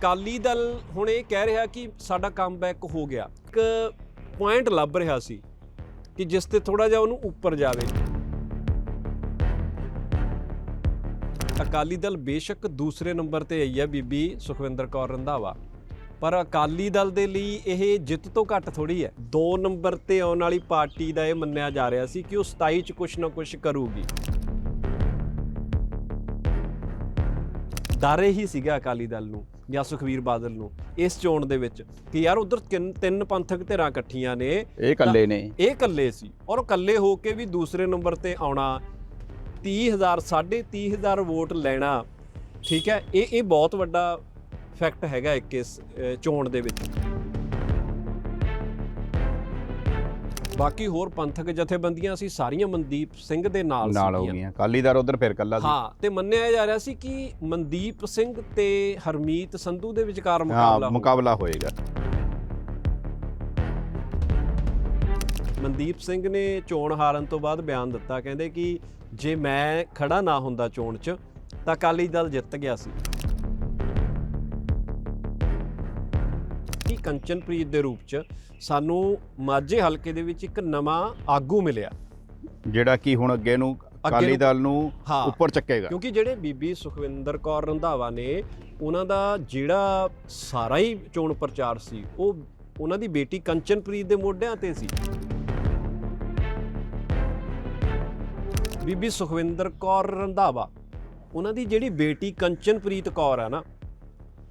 ਅਕਾਲੀ ਦਲ ਹੁਣ ਇਹ ਕਹਿ ਰਿਹਾ ਕਿ ਸਾਡਾ ਕਮਬੈਕ ਹੋ ਗਿਆ। ਇੱਕ ਪੁਆਇੰਟ ਲੱਭ ਰਿਹਾ ਸੀ ਕਿ ਜਿਸ ਤੇ ਥੋੜਾ ਜਿਹਾ ਉਹਨੂੰ ਉੱਪਰ ਜਾਵੇ। ਅਕਾਲੀ ਦਲ ਬੇਸ਼ੱਕ ਦੂਸਰੇ ਨੰਬਰ ਤੇ ਆਈ ਹੈ ਬੀਬੀ ਸੁਖਵਿੰਦਰ ਕੌਰ ਰੰਧਾਵਾ। ਪਰ ਅਕਾਲੀ ਦਲ ਦੇ ਲਈ ਇਹ ਜਿੱਤ ਤੋਂ ਘੱਟ ਥੋੜੀ ਹੈ। 2 ਨੰਬਰ ਤੇ ਆਉਣ ਵਾਲੀ ਪਾਰਟੀ ਦਾ ਇਹ ਮੰਨਿਆ ਜਾ ਰਿਹਾ ਸੀ ਕਿ ਉਹ 27 ਚ ਕੁਛ ਨਾ ਕੁਛ ਕਰੂਗੀ। ਡਰ ਹੀ ਸੀਗਾ ਅਕਾਲੀ ਦਲ ਨੂੰ ਜਾਂ ਸੁਖਵੀਰ ਬਾਦਲ ਨੂੰ ਇਸ ਚੋਣ ਦੇ ਵਿੱਚ ਕਿ ਯਾਰ ਉਧਰ ਤਿੰਨ ਪੰਥਕ ਧਿਰਾਂ ਇਕੱਠੀਆਂ ਨੇ ਇਹ ਇਕੱਲੇ ਨੇ। ਇਹ ਇਕੱਲੇ ਸੀ ਔਰ ਇਕੱਲੇ ਹੋ ਕੇ ਵੀ ਦੂਸਰੇ ਨੰਬਰ ਤੇ ਆਉਣਾ 30000 3.5000 ਵੋਟ ਲੈਣਾ ਠੀਕ ਹੈ ਇਹ ਇਹ ਬਹੁਤ ਵੱਡਾ ਫੈਕਟ ਹੈਗਾ ਇੱਕ ਇਸ ਚੋਣ ਦੇ ਵਿੱਚ। ਬਾਕੀ ਹੋਰ ਪੰਥਕ ਜਥੇਬੰਦੀਆਂ ਸੀ ਸਾਰੀਆਂ ਮਨਦੀਪ ਸਿੰਘ ਦੇ ਨਾਲ ਨਾਲ ਹੋ। ਗਈਆਂ ਅਕਾਲੀਦਾਰ ਉਧਰ ਫਿਰ ਇਕੱਲਾ ਸੀ ਹਾਂ ਤੇ ਮੰਨਿਆ ਜਾ ਰਿਹਾ ਸੀ ਕਿ ਮਨਦੀਪ ਸਿੰਘ ਤੇ ਹਰਮੀਤ ਸੰਧੂ ਦੇ ਵਿਚਕਾਰ ਮੁਕਾਬਲਾ। ਮੁਕਾਬਲਾ ਹੋਏਗਾ ਮਨਦੀਪ ਸਿੰਘ ਨੇ ਚੋਣ ਹਾਰਨ ਤੋਂ ਬਾਅਦ ਬਿਆਨ ਦਿੱਤਾ ਕਹਿੰਦੇ ਕਿ ਜੇ ਮੈਂ ਖੜਾ ਨਾ ਹੁੰਦਾ ਚੋਣ 'ਚ ਤਾਂ ਅਕਾਲੀ ਦਲ ਜਿੱਤ ਗਿਆ ਸੀ ਕੰਚਨਪ੍ਰੀਤ ਦੇ ਰੂਪ 'ਚ ਸਾਨੂੰ ਮਾਝੇ ਹਲਕੇ ਦੇ ਵਿੱਚ ਇੱਕ ਨਵਾਂ ਆਗੂ ਮਿਲਿਆ। ਜਿਹੜਾ ਕਿ ਹੁਣ ਅੱਗੇ ਨੂੰ ਅਕਾਲੀ ਦਲ ਨੂੰ। ਉੱਪਰ ਚੱਕੇਗਾ। ਕਿਉਂਕਿ ਜਿਹੜੇ ਬੀਬੀ ਸੁਖਵਿੰਦਰ ਕੌਰ ਰੰਧਾਵਾ ਨੇ ਉਹਨਾਂ ਦਾ ਜਿਹੜਾ ਸਾਰਾ ਹੀ ਚੋਣ ਪ੍ਰਚਾਰ ਸੀ ਉਹ ਉਹਨਾਂ ਦੀ ਬੇਟੀ ਕੰਚਨਪ੍ਰੀਤ ਦੇ ਮੋਢਿਆਂ ਤੇ ਸੀ। ਬੀਬੀ ਸੁਖਵਿੰਦਰ ਕੌਰ ਰੰਧਾਵਾ ਉਹਨਾਂ ਦੀ ਜਿਹੜੀ ਬੇਟੀ ਕੰਚਨਪ੍ਰੀਤ ਕੌਰ ਆ ਨਾ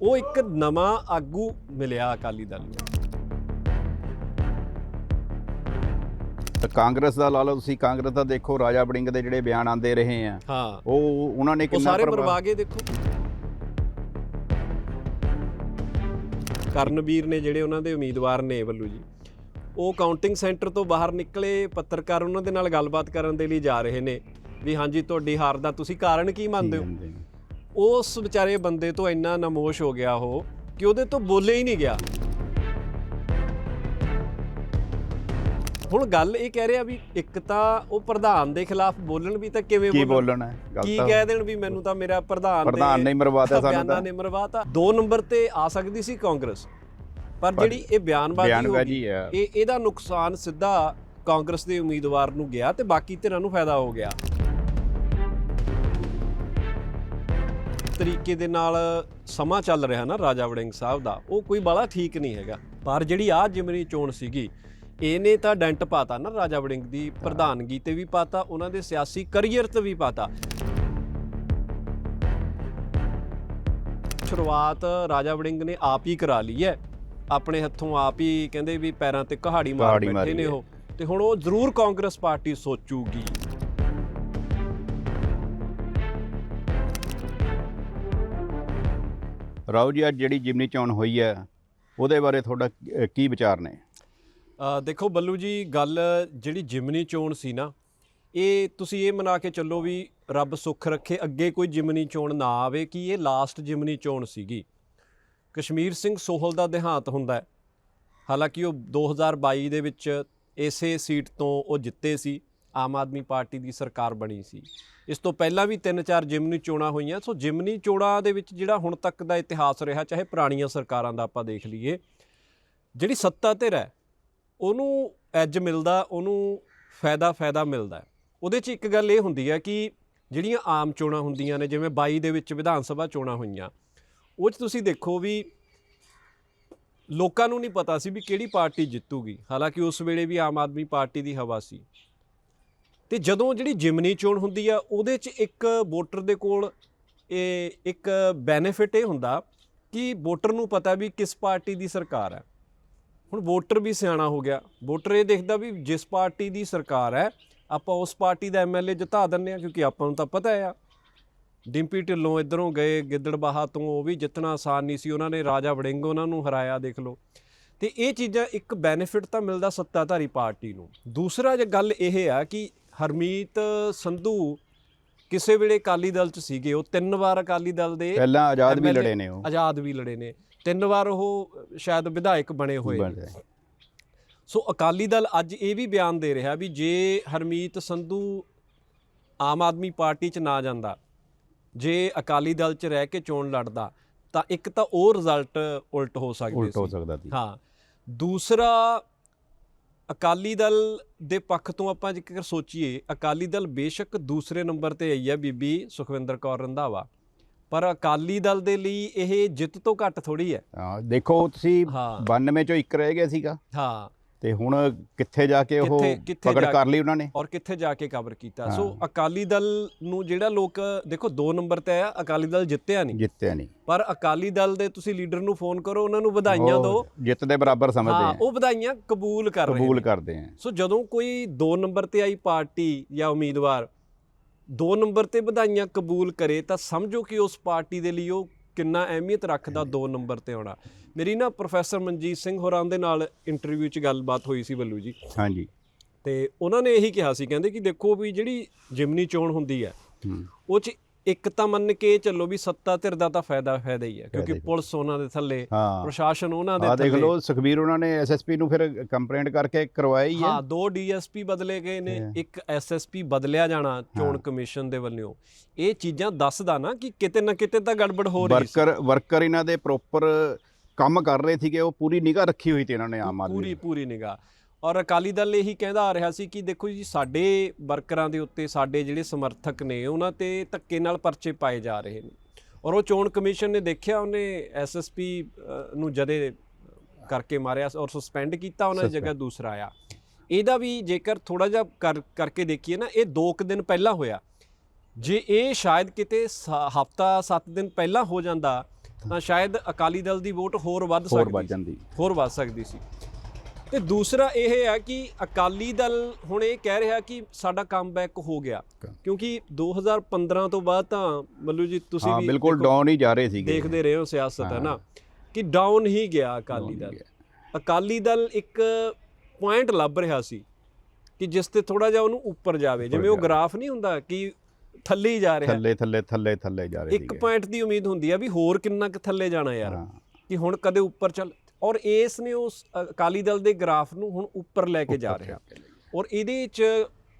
ਉਹ ਇੱਕ ਨਵਾਂ ਆਗੂ ਮਿਲਿਆ ਅਕਾਲੀ ਦਲ ਨੂੰ। ਕਾਂਗਰਸ ਦਾ ਲਾ ਲਓ ਤੁਸੀਂ ਕਾਂਗਰਸ ਦਾ ਦੇਖੋ ਰਾਜਾ ਬੜਿੰਗ ਦੇ ਜਿਹੜੇ ਬਿਆਨ ਆਉਂਦੇ ਰਹੇ ਆ। ਹਾਂ। ਉਹ ਉਹਨਾਂ ਨੇ ਉਹ ਕਿੰਨਾ ਸਾਰੇ ਪ੍ਰਭਾਵ- ਪ੍ਰਵਾਗੇ ਦੇਖੋ। ਕਰਨਵੀਰ ਨੇ ਜਿਹੜੇ ਉਹਨਾਂ ਦੇ ਉਮੀਦਵਾਰ ਨੇ ਵੱਲੂ ਜੀ ਉਹ ਕਾਊਂਟਿੰਗ ਸੈਂਟਰ ਤੋਂ ਬਾਹਰ ਨਿਕਲੇ ਪੱਤਰਕਾਰ ਉਹਨਾਂ ਦੇ ਨਾਲ ਗੱਲਬਾਤ ਕਰਨ ਦੇ ਲਈ ਜਾ ਰਹੇ ਨੇ ਵੀ ਹਾਂਜੀ ਤੁਹਾਡੀ ਹਾਰ ਦਾ ਤੁਸੀਂ ਕਾਰਨ ਕੀ ਮੰਨਦੇ ਹੋ। ਉਸ ਵਿਚਾਰੇ ਬੰਦੇ ਤੋਂ ਇੰਨਾ ਨਮੋਸ਼ ਹੋ ਗਿਆ ਉਹ ਕਿ ਉਹਦੇ ਤੋਂ ਬੋਲੇ ਹੀ ਨਹੀਂ ਗਿਆ। ਹੁਣ ਗੱਲ ਇਹ ਕਹਿ ਰਿਹਾ ਵੀ ਇੱਕ ਤਾਂ ਉਹ ਪ੍ਰਧਾਨ ਦੇ ਖਿਲਾਫ ਬੋਲਣ ਵੀ ਤਾਂ ਕਿਵੇਂ ਕੀ ਬੋਲਣ? ਕੀ ਕਹਿ ਦੇਣ ਵੀ ਮੈਨੂੰ ਤਾਂ ਮੇਰਾ ਪ੍ਰਧਾਨ ਦੇ ਪ੍ਰਧਾਨ ਨੇ ਹੀ ਮਰਵਾਤਾ ਸਾਨੂੰ ਤਾਂ। ਨੇ ਮਰਵਾਤਾ। ਦੋ ਨੰਬਰ ਤੇ ਆ ਸਕਦੀ ਸੀ ਕਾਂਗਰਸ। ਪਰ ਜਿਹੜੀ ਇਹ ਬਿਆਨਬਾਜ਼ੀ ਹੋ ਗਈ ਇਹ ਇਹਦਾ ਨੁਕਸਾਨ ਸਿੱਧਾ ਕਾਂਗਰਸ ਦੇ ਉਮੀਦਵਾਰ ਨੂੰ ਗਿਆ ਤੇ ਬਾਕੀ ਧਿਰਾਂ ਨੂੰ ਫਾਇਦਾ ਹੋ ਗਿਆ। ਤਰੀਕੇ ਦੇ ਨਾਲ ਸਮਾਂ ਚੱਲ ਰਿਹਾ ਨਾ ਰਾਜਾ ਵੜਿੰਗ ਸਾਹਿਬ ਦਾ ਉਹ ਕੋਈ ਬਾਲਾ ਠੀਕ ਨਹੀਂ ਹੈਗਾ। ਪਰ ਜਿਹੜੀ ਆ ਜਿਮਨੀ ਚੋਣ ਸੀਗੀ ਇਹਨੇ ਤਾਂ ਡੈਂਟ ਪਾਤਾ ਨਾ ਰਾਜਾ ਵੜਿੰਗ ਦੀ ਪ੍ਰਧਾਨਗੀ ਤੇ ਵੀ ਪਾਤਾ ਉਹਨਾਂ ਦੇ ਸਿਆਸੀ ਕੈਰੀਅਰ ਤੇ ਵੀ ਪਾਤਾ। ਸ਼ੁਰੂਆਤ ਰਾਜਾ ਵੜਿੰਗ ਨੇ ਆਪ ਹੀ ਕਰਾ ਲਈ ਹੈ। ਆਪਣੇ ਹੱਥੋਂ ਆਪ ਹੀ ਕਹਿੰਦੇ ਵੀ ਪੈਰਾਂ ਤੇ ਕਹਾੜੀ ਮਾਰ ਕੁਹਾੜੀ ਬੈਠੇ ਮਾਰੀ ਨੇ ਹੈ। ਉਹ। ਤੇ ਹੁਣ ਉਹ ਜ਼ਰੂਰ ਕਾਂਗਰਸ ਪਾਰਟੀ ਸੋਚੂਗੀ। ਰਾਓ ਜੀ ਅੱਜ ਜਿਹੜੀ ਜਿਮਨੀ ਚੋਣ ਹੋਈ ਹੈ ਉਹਦੇ ਬਾਰੇ ਤੁਹਾਡਾ ਕੀ ਵਿਚਾਰ ਨੇ ਦੇਖੋ ਬੱਲੂ ਜੀ ਗੱਲ ਜਿਹੜੀ ਜਿਮਨੀ ਚੋਣ ਸੀ ਨਾ ਇਹ ਤੁਸੀਂ ਇਹ ਮਨਾ ਕੇ ਚੱਲੋ ਵੀ ਰੱਬ ਸੁੱਖ ਰੱਖੇ ਅੱਗੇ ਕੋਈ ਜਿਮਨੀ ਚੋਣ ਨਾ ਆਵੇ ਕਿ ਇਹ ਲਾਸਟ ਜਿਮਨੀ ਚੋਣ ਸੀਗੀ ਕਸ਼ਮੀਰ ਸਿੰਘ ਸੋਹਲ ਦਾ ਦੇਹਾਂਤ ਹੁੰਦਾ ਹਾਲਾਂਕਿ ਉਹ 2022 ਦੇ ਵਿੱਚ ਇਸੇ ਸੀਟ ਤੋਂ ਉਹ ਜਿੱਤੇ ਸੀ ਆਮ ਆਦਮੀ ਪਾਰਟੀ ਦੀ ਸਰਕਾਰ ਬਣੀ ਸੀ। ਇਸ ਤੋਂ ਪਹਿਲਾਂ ਵੀ ਤਿੰਨ ਚਾਰ ਜਿਮਨੀ ਚੋਣਾਂ ਹੋਈਆਂ। ਸੋ ਜਿਮਨੀ ਚੋਣਾਂ ਦੇ ਵਿੱਚ ਜਿਹੜਾ ਹੁਣ ਤੱਕ ਦਾ ਇਤਿਹਾਸ ਰਿਹਾ, ਚਾਹੇ ਪੁਰਾਣੀਆਂ ਸਰਕਾਰਾਂ ਦਾ ਆਪਾਂ ਦੇਖ ਲਈਏ, ਜਿਹੜੀ ਸੱਤਾ ਧਿਰ ਹੈ ਉਹਨੂੰ ਐਜ ਮਿਲਦਾ, ਉਹਨੂੰ ਫਾਇਦਾ ਫਾਇਦਾ ਮਿਲਦਾ। ਉਹਦੇ 'ਚ ਇੱਕ ਗੱਲ ਇਹ ਹੁੰਦੀ ਹੈ ਕਿ ਜਿਹੜੀਆਂ ਆਮ ਚੋਣਾਂ ਹੁੰਦੀਆਂ ਨੇ, ਜਿਵੇਂ 22 ਦੇ ਵਿੱਚ ਵਿਧਾਨ ਸਭਾ ਚੋਣਾਂ ਹੋਈਆਂ, ਉਹ 'ਚ ਤੁਸੀਂ ਦੇਖੋ ਵੀ ਲੋਕਾਂ ਨੂੰ ਨਹੀਂ ਪਤਾ ਸੀ ਵੀ ਕਿਹੜੀ ਪਾਰਟੀ ਜਿੱਤੂਗੀ। ਹਾਲਾਂਕਿ ਉਸ ਵੇਲੇ ਵੀ ਆਮ ਆਦਮੀ ਪਾਰਟੀ ਦੀ ਹਵਾ ਸੀ। ਤੇ ਜਦੋਂ ਜਿਹੜੀ ਜਿਮਨੀ ਚੋਣ ਹੁੰਦੀ ਆ, ਉਹਦੇ 'ਚ ਇੱਕ ਵੋਟਰ ਦੇ ਕੋਲ ਇਹ ਇੱਕ ਬੈਨੀਫਿਟ ਇਹ ਹੁੰਦਾ ਕਿ ਵੋਟਰ ਨੂੰ ਪਤਾ ਵੀ ਕਿਸ ਪਾਰਟੀ ਦੀ ਸਰਕਾਰ ਹੈ। ਹੁਣ ਵੋਟਰ ਵੀ ਸਿਆਣਾ ਹੋ ਗਿਆ। ਵੋਟਰ ਇਹ ਦੇਖਦਾ ਵੀ ਜਿਸ ਪਾਰਟੀ ਦੀ ਸਰਕਾਰ ਹੈ, ਆਪਾਂ ਉਸ ਪਾਰਟੀ ਦਾ ਐਮਐਲਏ ਜਿਤਾ ਦਿੰਦੇ ਆ ਕਿਉਂਕਿ ਆਪਾਂ ਨੂੰ ਤਾਂ ਪਤਾ ਆ। ਡਿੰਪੀ ਢਿੱਲੋਂ ਇਧਰੋਂ ਗਏ, ਗਿੱਦੜਬਾਹਾ ਤੋਂ ਉਹ ਵੀ ਜਿੱਤਣਾ ਆਸਾਨ ਨਹੀਂ ਸੀ। ਉਹਨਾਂ ਨੇ ਰਾਜਾ ਵੜਿੰਗ ਉਹਨਾਂ ਨੂੰ ਹਰਾਇਆ, ਦੇਖ ਲਓ। ਤੇ ਇਹ ਚੀਜ਼ਾਂ ਇੱਕ ਬੈਨੀਫਿਟ ਤਾਂ ਮਿਲਦਾ ਸੱਤਾਧਾਰੀ ਪਾਰਟੀ ਨੂੰ। ਦੂਸਰਾ ਜੇ ਗੱਲ ਇਹ ਆ ਕਿ ਹਰਮੀਤ ਸੰਧੂ ਕਿਸੇ ਵੇਲੇ ਅਕਾਲੀ ਦਲ ਚ ਸੀਗੇ ਉਹ ਤਿੰਨ ਵਾਰ ਅਕਾਲੀ ਦਲ ਦੇ ਪਹਿਲਾਂ ਆਜ਼ਾਦ ਵੀ ਲੜੇ ਨੇ ਉਹ। ਆਜ਼ਾਦ ਵੀ ਲੜੇ ਨੇ। ਤਿੰਨ ਵਾਰ ਉਹ ਸ਼ਾਇਦ ਵਿਧਾਇਕ ਬਣੇ ਹੋਏ ਨੇ। ਸੋ ਅਕਾਲੀ ਦਲ ਅੱਜ ਇਹ ਵੀ ਬਿਆਨ ਦੇ ਰਿਹਾ ਵੀ ਜੇ ਹਰਮੀਤ ਸੰਧੂ ਆਮ ਆਦਮੀ ਪਾਰਟੀ 'ਚ ਨਾ ਜਾਂਦਾ ਜੇ ਅਕਾਲੀ ਦਲ 'ਚ ਰਹਿ ਕੇ ਚੋਣ ਲੜਦਾ ਤਾਂ ਇੱਕ ਤਾਂ ਉਹ ਰਿਜ਼ਲਟ ਉਲਟ ਹੋ ਸਕਦੇ ਉਲਟ ਹੋ ਸਕਦਾ ਸੀ। ਹਾਂ। ਦੂਸਰਾ ਅਕਾਲੀ ਦਲ ਦੇ ਪੱਖ ਤੋਂ ਆਪਾਂ ਜੇਕਰ ਸੋਚੀਏ ਅਕਾਲੀ ਦਲ ਬੇਸ਼ੱਕ ਦੂਸਰੇ ਨੰਬਰ ਤੇ ਆਈ ਹੈ ਬੀਬੀ ਸੁਖਵਿੰਦਰ ਕੌਰ ਰੰਧਾਵਾ। ਪਰ ਅਕਾਲੀ ਦਲ ਦੇ ਲਈ ਇਹ ਜਿੱਤ ਤੋਂ ਘੱਟ ਥੋੜੀ ਹੈ। ਹਾਂ ਦੇਖੋ ਤੁਸੀਂ ਹਾਂ। 92 ਚੋਂ ਇੱਕ ਰਹਿ ਗਿਆ ਸੀਗਾ। ਹਾਂ। ਤੇ ਹੁਣ ਕਿੱਥੇ ਜਾ ਕੇ ਉਹ ਕਿੱਥੇ- ਕਿੱਥੇ ਪਕੜ ਜਾ ਕਰ ਲਈ ਉਹਨਾਂ ਨੇ? ਔਰ ਕਿੱਥੇ ਜਾ ਕੇ ਕਵਰ ਕੀਤਾ? ਸੋ। ਅਕਾਲੀ ਦਲ ਨੂੰ ਜਿਹੜਾ ਲੋਕ ਦੇਖੋ 2 ਨੰਬਰ ਤੇ ਆਇਆ ਅਕਾਲੀ ਦਲ ਜਿੱਤਿਆ ਨਹੀਂ। ਜਿੱਤਿਆ ਨਹੀਂ। ਪਰ ਅਕਾਲੀ ਦਲ ਦੇ ਤੁਸੀਂ ਲੀਡਰ ਨੂੰ ਫੋਨ ਕਰੋ ਉਹਨਾਂ ਨੂੰ ਵਧਾਈਆਂ ਉਹ ਦਿਓ। ਜਿੱਤ ਦੇ ਬਰਾਬਰ ਸਮਝਦੇ ਹਾਂ ਆ। ਉਹ ਵਧਾਈਆਂ ਕਬੂਲ ਕਰ ਰਹੇ ਕਬੂਲ ਨੇ। ਕਰਦੇ ਆ। ਸੋ ਜਦੋਂ ਕੋਈ 2 ਨੰਬਰ ਤੇ ਆਈ ਪਾਰਟੀ ਜਾਂ ਉਮੀਦਵਾਰ 2 ਨੰਬਰ ਤੇ ਵਧਾਈਆਂ ਕਬੂਲ ਕਰੇ ਤਾਂ ਸਮਝੋ ਕਿ ਉਸ ਪਾਰਟੀ ਦੇ ਲਈ ਉਹ ਕਿੰਨਾ ਅਹਿਮੀਅਤ ਰੱਖਦਾ 2 ਨੰਬਰ ਤੇ ਆਉਣਾ ਮੇਰੀ ਨਾ ਪ੍ਰੋਫੈਸਰ ਮਨਜੀਤ ਸਿੰਘ ਹੋਰਾਂ ਦੇ ਨਾਲ ਇੰਟਰਵਿਊ 'ਚ ਗੱਲਬਾਤ ਹੋਈ ਸੀ ਬੱਲੂ ਜੀ। ਹਾਂਜੀ। ਤੇ ਉਹਨਾਂ ਨੇ ਇਹੀ ਕਿਹਾ ਸੀ ਕਹਿੰਦੇ ਕਿ ਦੇਖੋ ਵੀ ਜਿਹੜੀ ਜਿਮਨੀ ਚੋਣ ਹੁੰਦੀ ਹੈ ਹੂੰ। ਉਹ 'ਚ ਇੱਕ ਤਾਂ ਮੰਨ ਕੇ ਚੱਲੋ ਵੀ ਸੱਤਾ ਧਿਰ ਦਾ ਤਾਂ ਫਾਇਦਾ ਫਾਇਦਾ ਹੀ ਹੈ ਕਿਉਂਕਿ। ਪੁਲਿਸ ਉਹਨਾਂ ਦੇ ਥੱਲੇ ਪ੍ਰਸ਼ਾਸਨ ਉਹਨਾਂ ਦੇ ਆ ਦੇਖ ਥੱਲੇ ਲਓ ਸੁਖਬੀਰ ਉਹਨਾਂ ਨੇ ਐਸਐਸਪੀ ਨੂੰ ਫਿਰ ਕੰਪਲੇਂਟ ਕਰਕੇ ਕਰਵਾਇਆ ਹੀ ਹੈ ਹਾਂ ਦੋ ਡੀਐਸਪੀ ਬਦਲੇ ਗਏ ਨੇ। ਇੱਕ ਐਸਐਸਪੀ ਬਦਲਿਆ ਜਾਣਾ ਚੋਣ। ਕਮਿਸ਼ਨ ਦੇ ਵੱਲੋਂ ਇਹ ਚੀਜ਼ਾਂ ਦੱਸਦਾ ਨਾ ਕਿ ਕਿਤੇ ਨਾ ਕਿਤੇ ਤਾਂ ਗੜਬੜ ਹੋ ਰਹੀ ਸੀ ਵਰਕਰ ਵਰਕਰ ਇਹਨਾਂ ਦੇ ਪ੍ਰੋਪਰ ਕੰਮ ਕਰ ਰਹੇ ਸੀਗੇ ਉਹ ਪੂਰੀ ਨਿਗਾਹ ਰੱਖੀ ਹੋਈ ਤੇ ਇਹਨਾਂ ਨੇ ਆਮ ਆਦਮੀ ਪੂਰੀ। ਪੂਰੀ ਨਿਗਾਹ ਔਰ ਅਕਾਲੀ ਦਲ ਇਹੀ ਕਹਿੰਦਾ ਆ ਰਿਹਾ ਸੀ ਕਿ ਦੇਖੋ ਜੀ ਸਾਡੇ ਵਰਕਰਾਂ ਦੇ ਉੱਤੇ ਸਾਡੇ ਜਿਹੜੇ ਸਮਰਥਕ ਨੇ ਉਹਨਾਂ ਤੇ ਧੱਕੇ ਨਾਲ ਪਰਚੇ ਪਾਏ ਜਾ ਰਹੇ ਨੇ। ਔਰ ਉਹ ਚੋਣ ਕਮਿਸ਼ਨ ਨੇ ਦੇਖਿਆ ਉਹਨੇ ਐਸਐਸਪੀ ਨੂੰ ਜਦੇ ਕਰਕੇ ਮਾਰਿਆ ਔਰ ਸਸਪੈਂਡ ਕੀਤਾ ਉਹਨਾਂ ਦੀ। ਜਗ੍ਹਾ ਦੂਸਰਾ ਆਇਆ। ਇਹਦਾ ਵੀ ਜੇਕਰ ਥੋੜਾ ਜਿਹਾ ਕਰ ਕਰਕੇ ਦੇਖੀਏ ਨਾ ਇਹ 2 ਕੁ ਦਿਨ ਪਹਿਲਾਂ ਹੋਇਆ। ਜੇ ਇਹ ਸ਼ਾਇਦ ਕਿਤੇ ਹਫਤਾ 7 ਦਿਨ ਪਹਿਲਾਂ ਹੋ ਜਾਂਦਾ ਤਾਂ ਸ਼ਾਇਦ ਅਕਾਲੀ ਦਲ ਦੀ ਵੋਟ ਹੋਰ ਵੱਧ ਸਕਦੀ। ਜਾਂਦੀ। ਹੋਰ ਵੱਧ ਸਕਦੀ ਸੀ। ਤੇ ਦੂਸਰਾ ਇਹ ਹੈ ਕਿ ਅਕਾਲੀ ਦਲ ਹੁਣ ਇਹ ਕਹਿ ਰਿਹਾ ਕਿ ਸਾਡਾ ਕਮਬੈਕ ਹੋ ਗਿਆ। ਕਿਉਂਕਿ 2015 ਤੋਂ ਬਾਅਦ ਤਾਂ ਮੱਲੂ ਜੀ ਤੁਸੀਂ ਵੀ ਬਿਲਕੁਲ ਡਾਊਨ ਹੀ ਜਾ ਰਹੇ ਸੀਗੇ। ਦੇਖਦੇ ਰਹੇ ਹੋ ਸਿਆਸਤ ਹੈ। ਨਾ? ਕਿ ਡਾਊਨ ਹੀ ਗਿਆ ਅਕਾਲੀ ਦਲ। ਅਕਾਲੀ ਦਲ ਇੱਕ ਪੁਆਇੰਟ ਲੱਭ ਰਿਹਾ ਸੀ ਕਿ ਜਿਸ ਤੇ ਥੋੜਾ ਜਿਹਾ ਉਹਨੂੰ ਉੱਪਰ ਜਾਵੇ। ਜਿਵੇਂ ਉਹ। ਗ੍ਰਾਫ ਨਹੀਂ ਹੁੰਦਾ ਕਿ ਥੱਲੇ ਹੀ ਜਾ ਰਿਹਾ। ਥੱਲੇ ਥੱਲੇ ਥੱਲੇ ਥੱਲੇ ਜਾ ਰਹੇ ਇੱਕ ਪੁਆਇੰਟ ਦੀ ਉਮੀਦ ਹੁੰਦੀ ਆ ਵੀ ਹੋਰ ਕਿੰਨਾ ਕੁ ਥੱਲੇ ਜਾਣਾ ਯਾਰ। ਕਿ ਹੁਣ ਕਦੇ ਉੱਪਰ ਚੱਲ ਔਰ ਇਸ ਨੇ ਉਸ ਅਕਾਲੀ ਦਲ ਦੇ ਗ੍ਰਾਫ ਨੂੰ ਹੁਣ ਉੱਪਰ ਲੈ ਕੇ ਜਾ ਰਿਹਾ। ਔਰ ਇਹਦੇ 'ਚ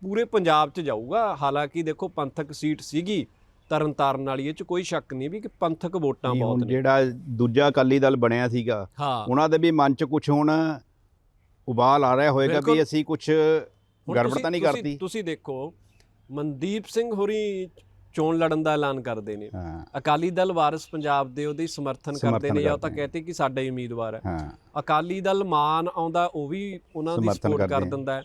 ਪੂਰੇ ਪੰਜਾਬ 'ਚ ਜਾਊਗਾ। ਹਾਲਾਂਕਿ ਦੇਖੋ ਪੰਥਕ ਸੀਟ ਸੀਗੀ ਤਰਨ ਤਾਰਨ ਵਾਲੀ ਇਹ 'ਚ ਕੋਈ ਸ਼ੱਕ ਨਹੀਂ ਵੀ ਕਿ ਪੰਥਕ ਵੋਟਾਂ ਬਹੁਤ ਨੇ। ਜਿਹੜਾ ਦੂਜਾ ਅਕਾਲੀ ਦਲ ਬਣਿਆ ਸੀਗਾ ਉਹਨਾਂ ਦੇ ਵੀ ਮਨ 'ਚ ਕੁਝ ਹੁਣ ਉਬਾਲ ਆ ਰਿਹਾ ਹੋਏਗਾ। ਵੀ ਅਸੀਂ ਕੁਝ ਗੜਬੜ ਤਾਂ ਨਹੀਂ ਕਰਤੀ। ਤੁਸੀਂ ਦੇਖੋ ਮਨਦੀਪ ਸਿੰਘ ਹੋਰੀ ਚੋਣ ਲੜਨ ਦਾ ਐਲਾਨ ਕਰਦੇ ਨੇ। ਅਕਾਲੀ ਦਲ ਵਾਰਿਸ ਪੰਜਾਬ ਦੇ ਉਹਦੇ ਸਮਰਥਨ ਕਰਦੇ ਨੇ ਜਾਂ ਉਹ ਤਾਂ। ਕਹਤੇ ਕਿ ਸਾਡਾ ਹੀ ਉਮੀਦਵਾਰ ਹੈ। ਅਕਾਲੀ ਦਲ ਮਾਨ ਆਉਂਦਾ ਉਹ ਵੀ ਉਹਨਾਂ ਦੀ ਸਪੋਰਟ ਕਰ। ਦਿੰਦਾ ਹੈ।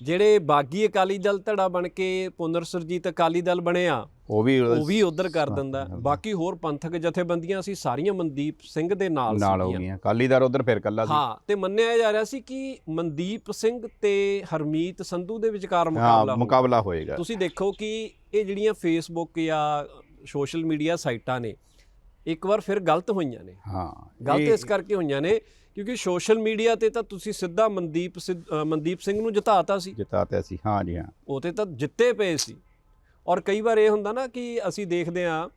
ਜਿਹੜੇ ਬਾਗੀ ਅਕਾਲੀ ਦਲ ਧੜਾ ਬਣ ਕੇ ਪੁਨਰ ਸੁਰਜੀਤ ਅਕਾਲੀ ਦਲ ਬਣਿਆ ਉਹ ਵੀ ਉਹ ਵੀ ਉਧਰ ਕਰ ਦਿੰਦਾ। ਬਾਕੀ ਹੋਰ ਪੰਥਕ ਜਥੇਬੰਦੀਆਂ ਸੀ ਸਾਰੀਆਂ ਮਨਦੀਪ ਸਿੰਘ ਦੇ ਨਾਲ ਨਾਲ ਹੋ ਗਈਆਂ। ਅਕਾਲੀ ਦਲ ਉਧਰ ਫਿਰ ਕੱਲਾ ਸੀ। ਹਾਂ ਤੇ ਮੰਨਿਆ ਜਾ ਰਿਹਾ ਸੀ ਕਿ ਮਨਦੀਪ ਸਿੰਘ ਤੇ ਹਰਮੀਤ ਸੰਧੂ ਦੇ ਵਿਚਕਾਰ ਮੁਕਾਬਲਾ। ਮੁਕਾਬਲਾ ਹੋਏਗਾ। ਤੁਸੀਂ ਦੇਖੋ ਕਿ ਇਹ ਜਿਹੜੀਆਂ ਫੇਸਬੁੱਕ ਜਾਂ ਸੋਸ਼ਲ ਮੀਡੀਆ ਸਾਈਟਾਂ ਨੇ ਇੱਕ ਵਾਰ ਫਿਰ ਗਲਤ ਹੋਈਆਂ ਨੇ। ਹਾਂ ਗਲਤ ਇਸ ਕਰਕੇ ਹੋਈਆਂ ਨੇ ਕਿਉਂਕਿ ਸੋਸ਼ਲ ਮੀਡੀਆ ਤੇ ਤਾਂ ਤੁਸੀਂ ਸਿੱਧਾ ਮਨਦੀਪ ਮਨਦੀਪ ਸਿੰਘ ਨੂੰ ਜਿਤਾਤਾ ਸੀ। ਜਿਤਾਤੇ ਸੀ ਹਾਂ ਜੀ ਹਾਂ। ਉਹ ਤੇ ਤਾਂ ਜਿੱਤੇ ਪਏ ਸੀ। ਔਰ ਕਈ ਵਾਰ ਇਹ ਹੁੰਦਾ ਨਾ ਕਿ ਅਸੀਂ ਦੇਖਦੇ ਹਾਂ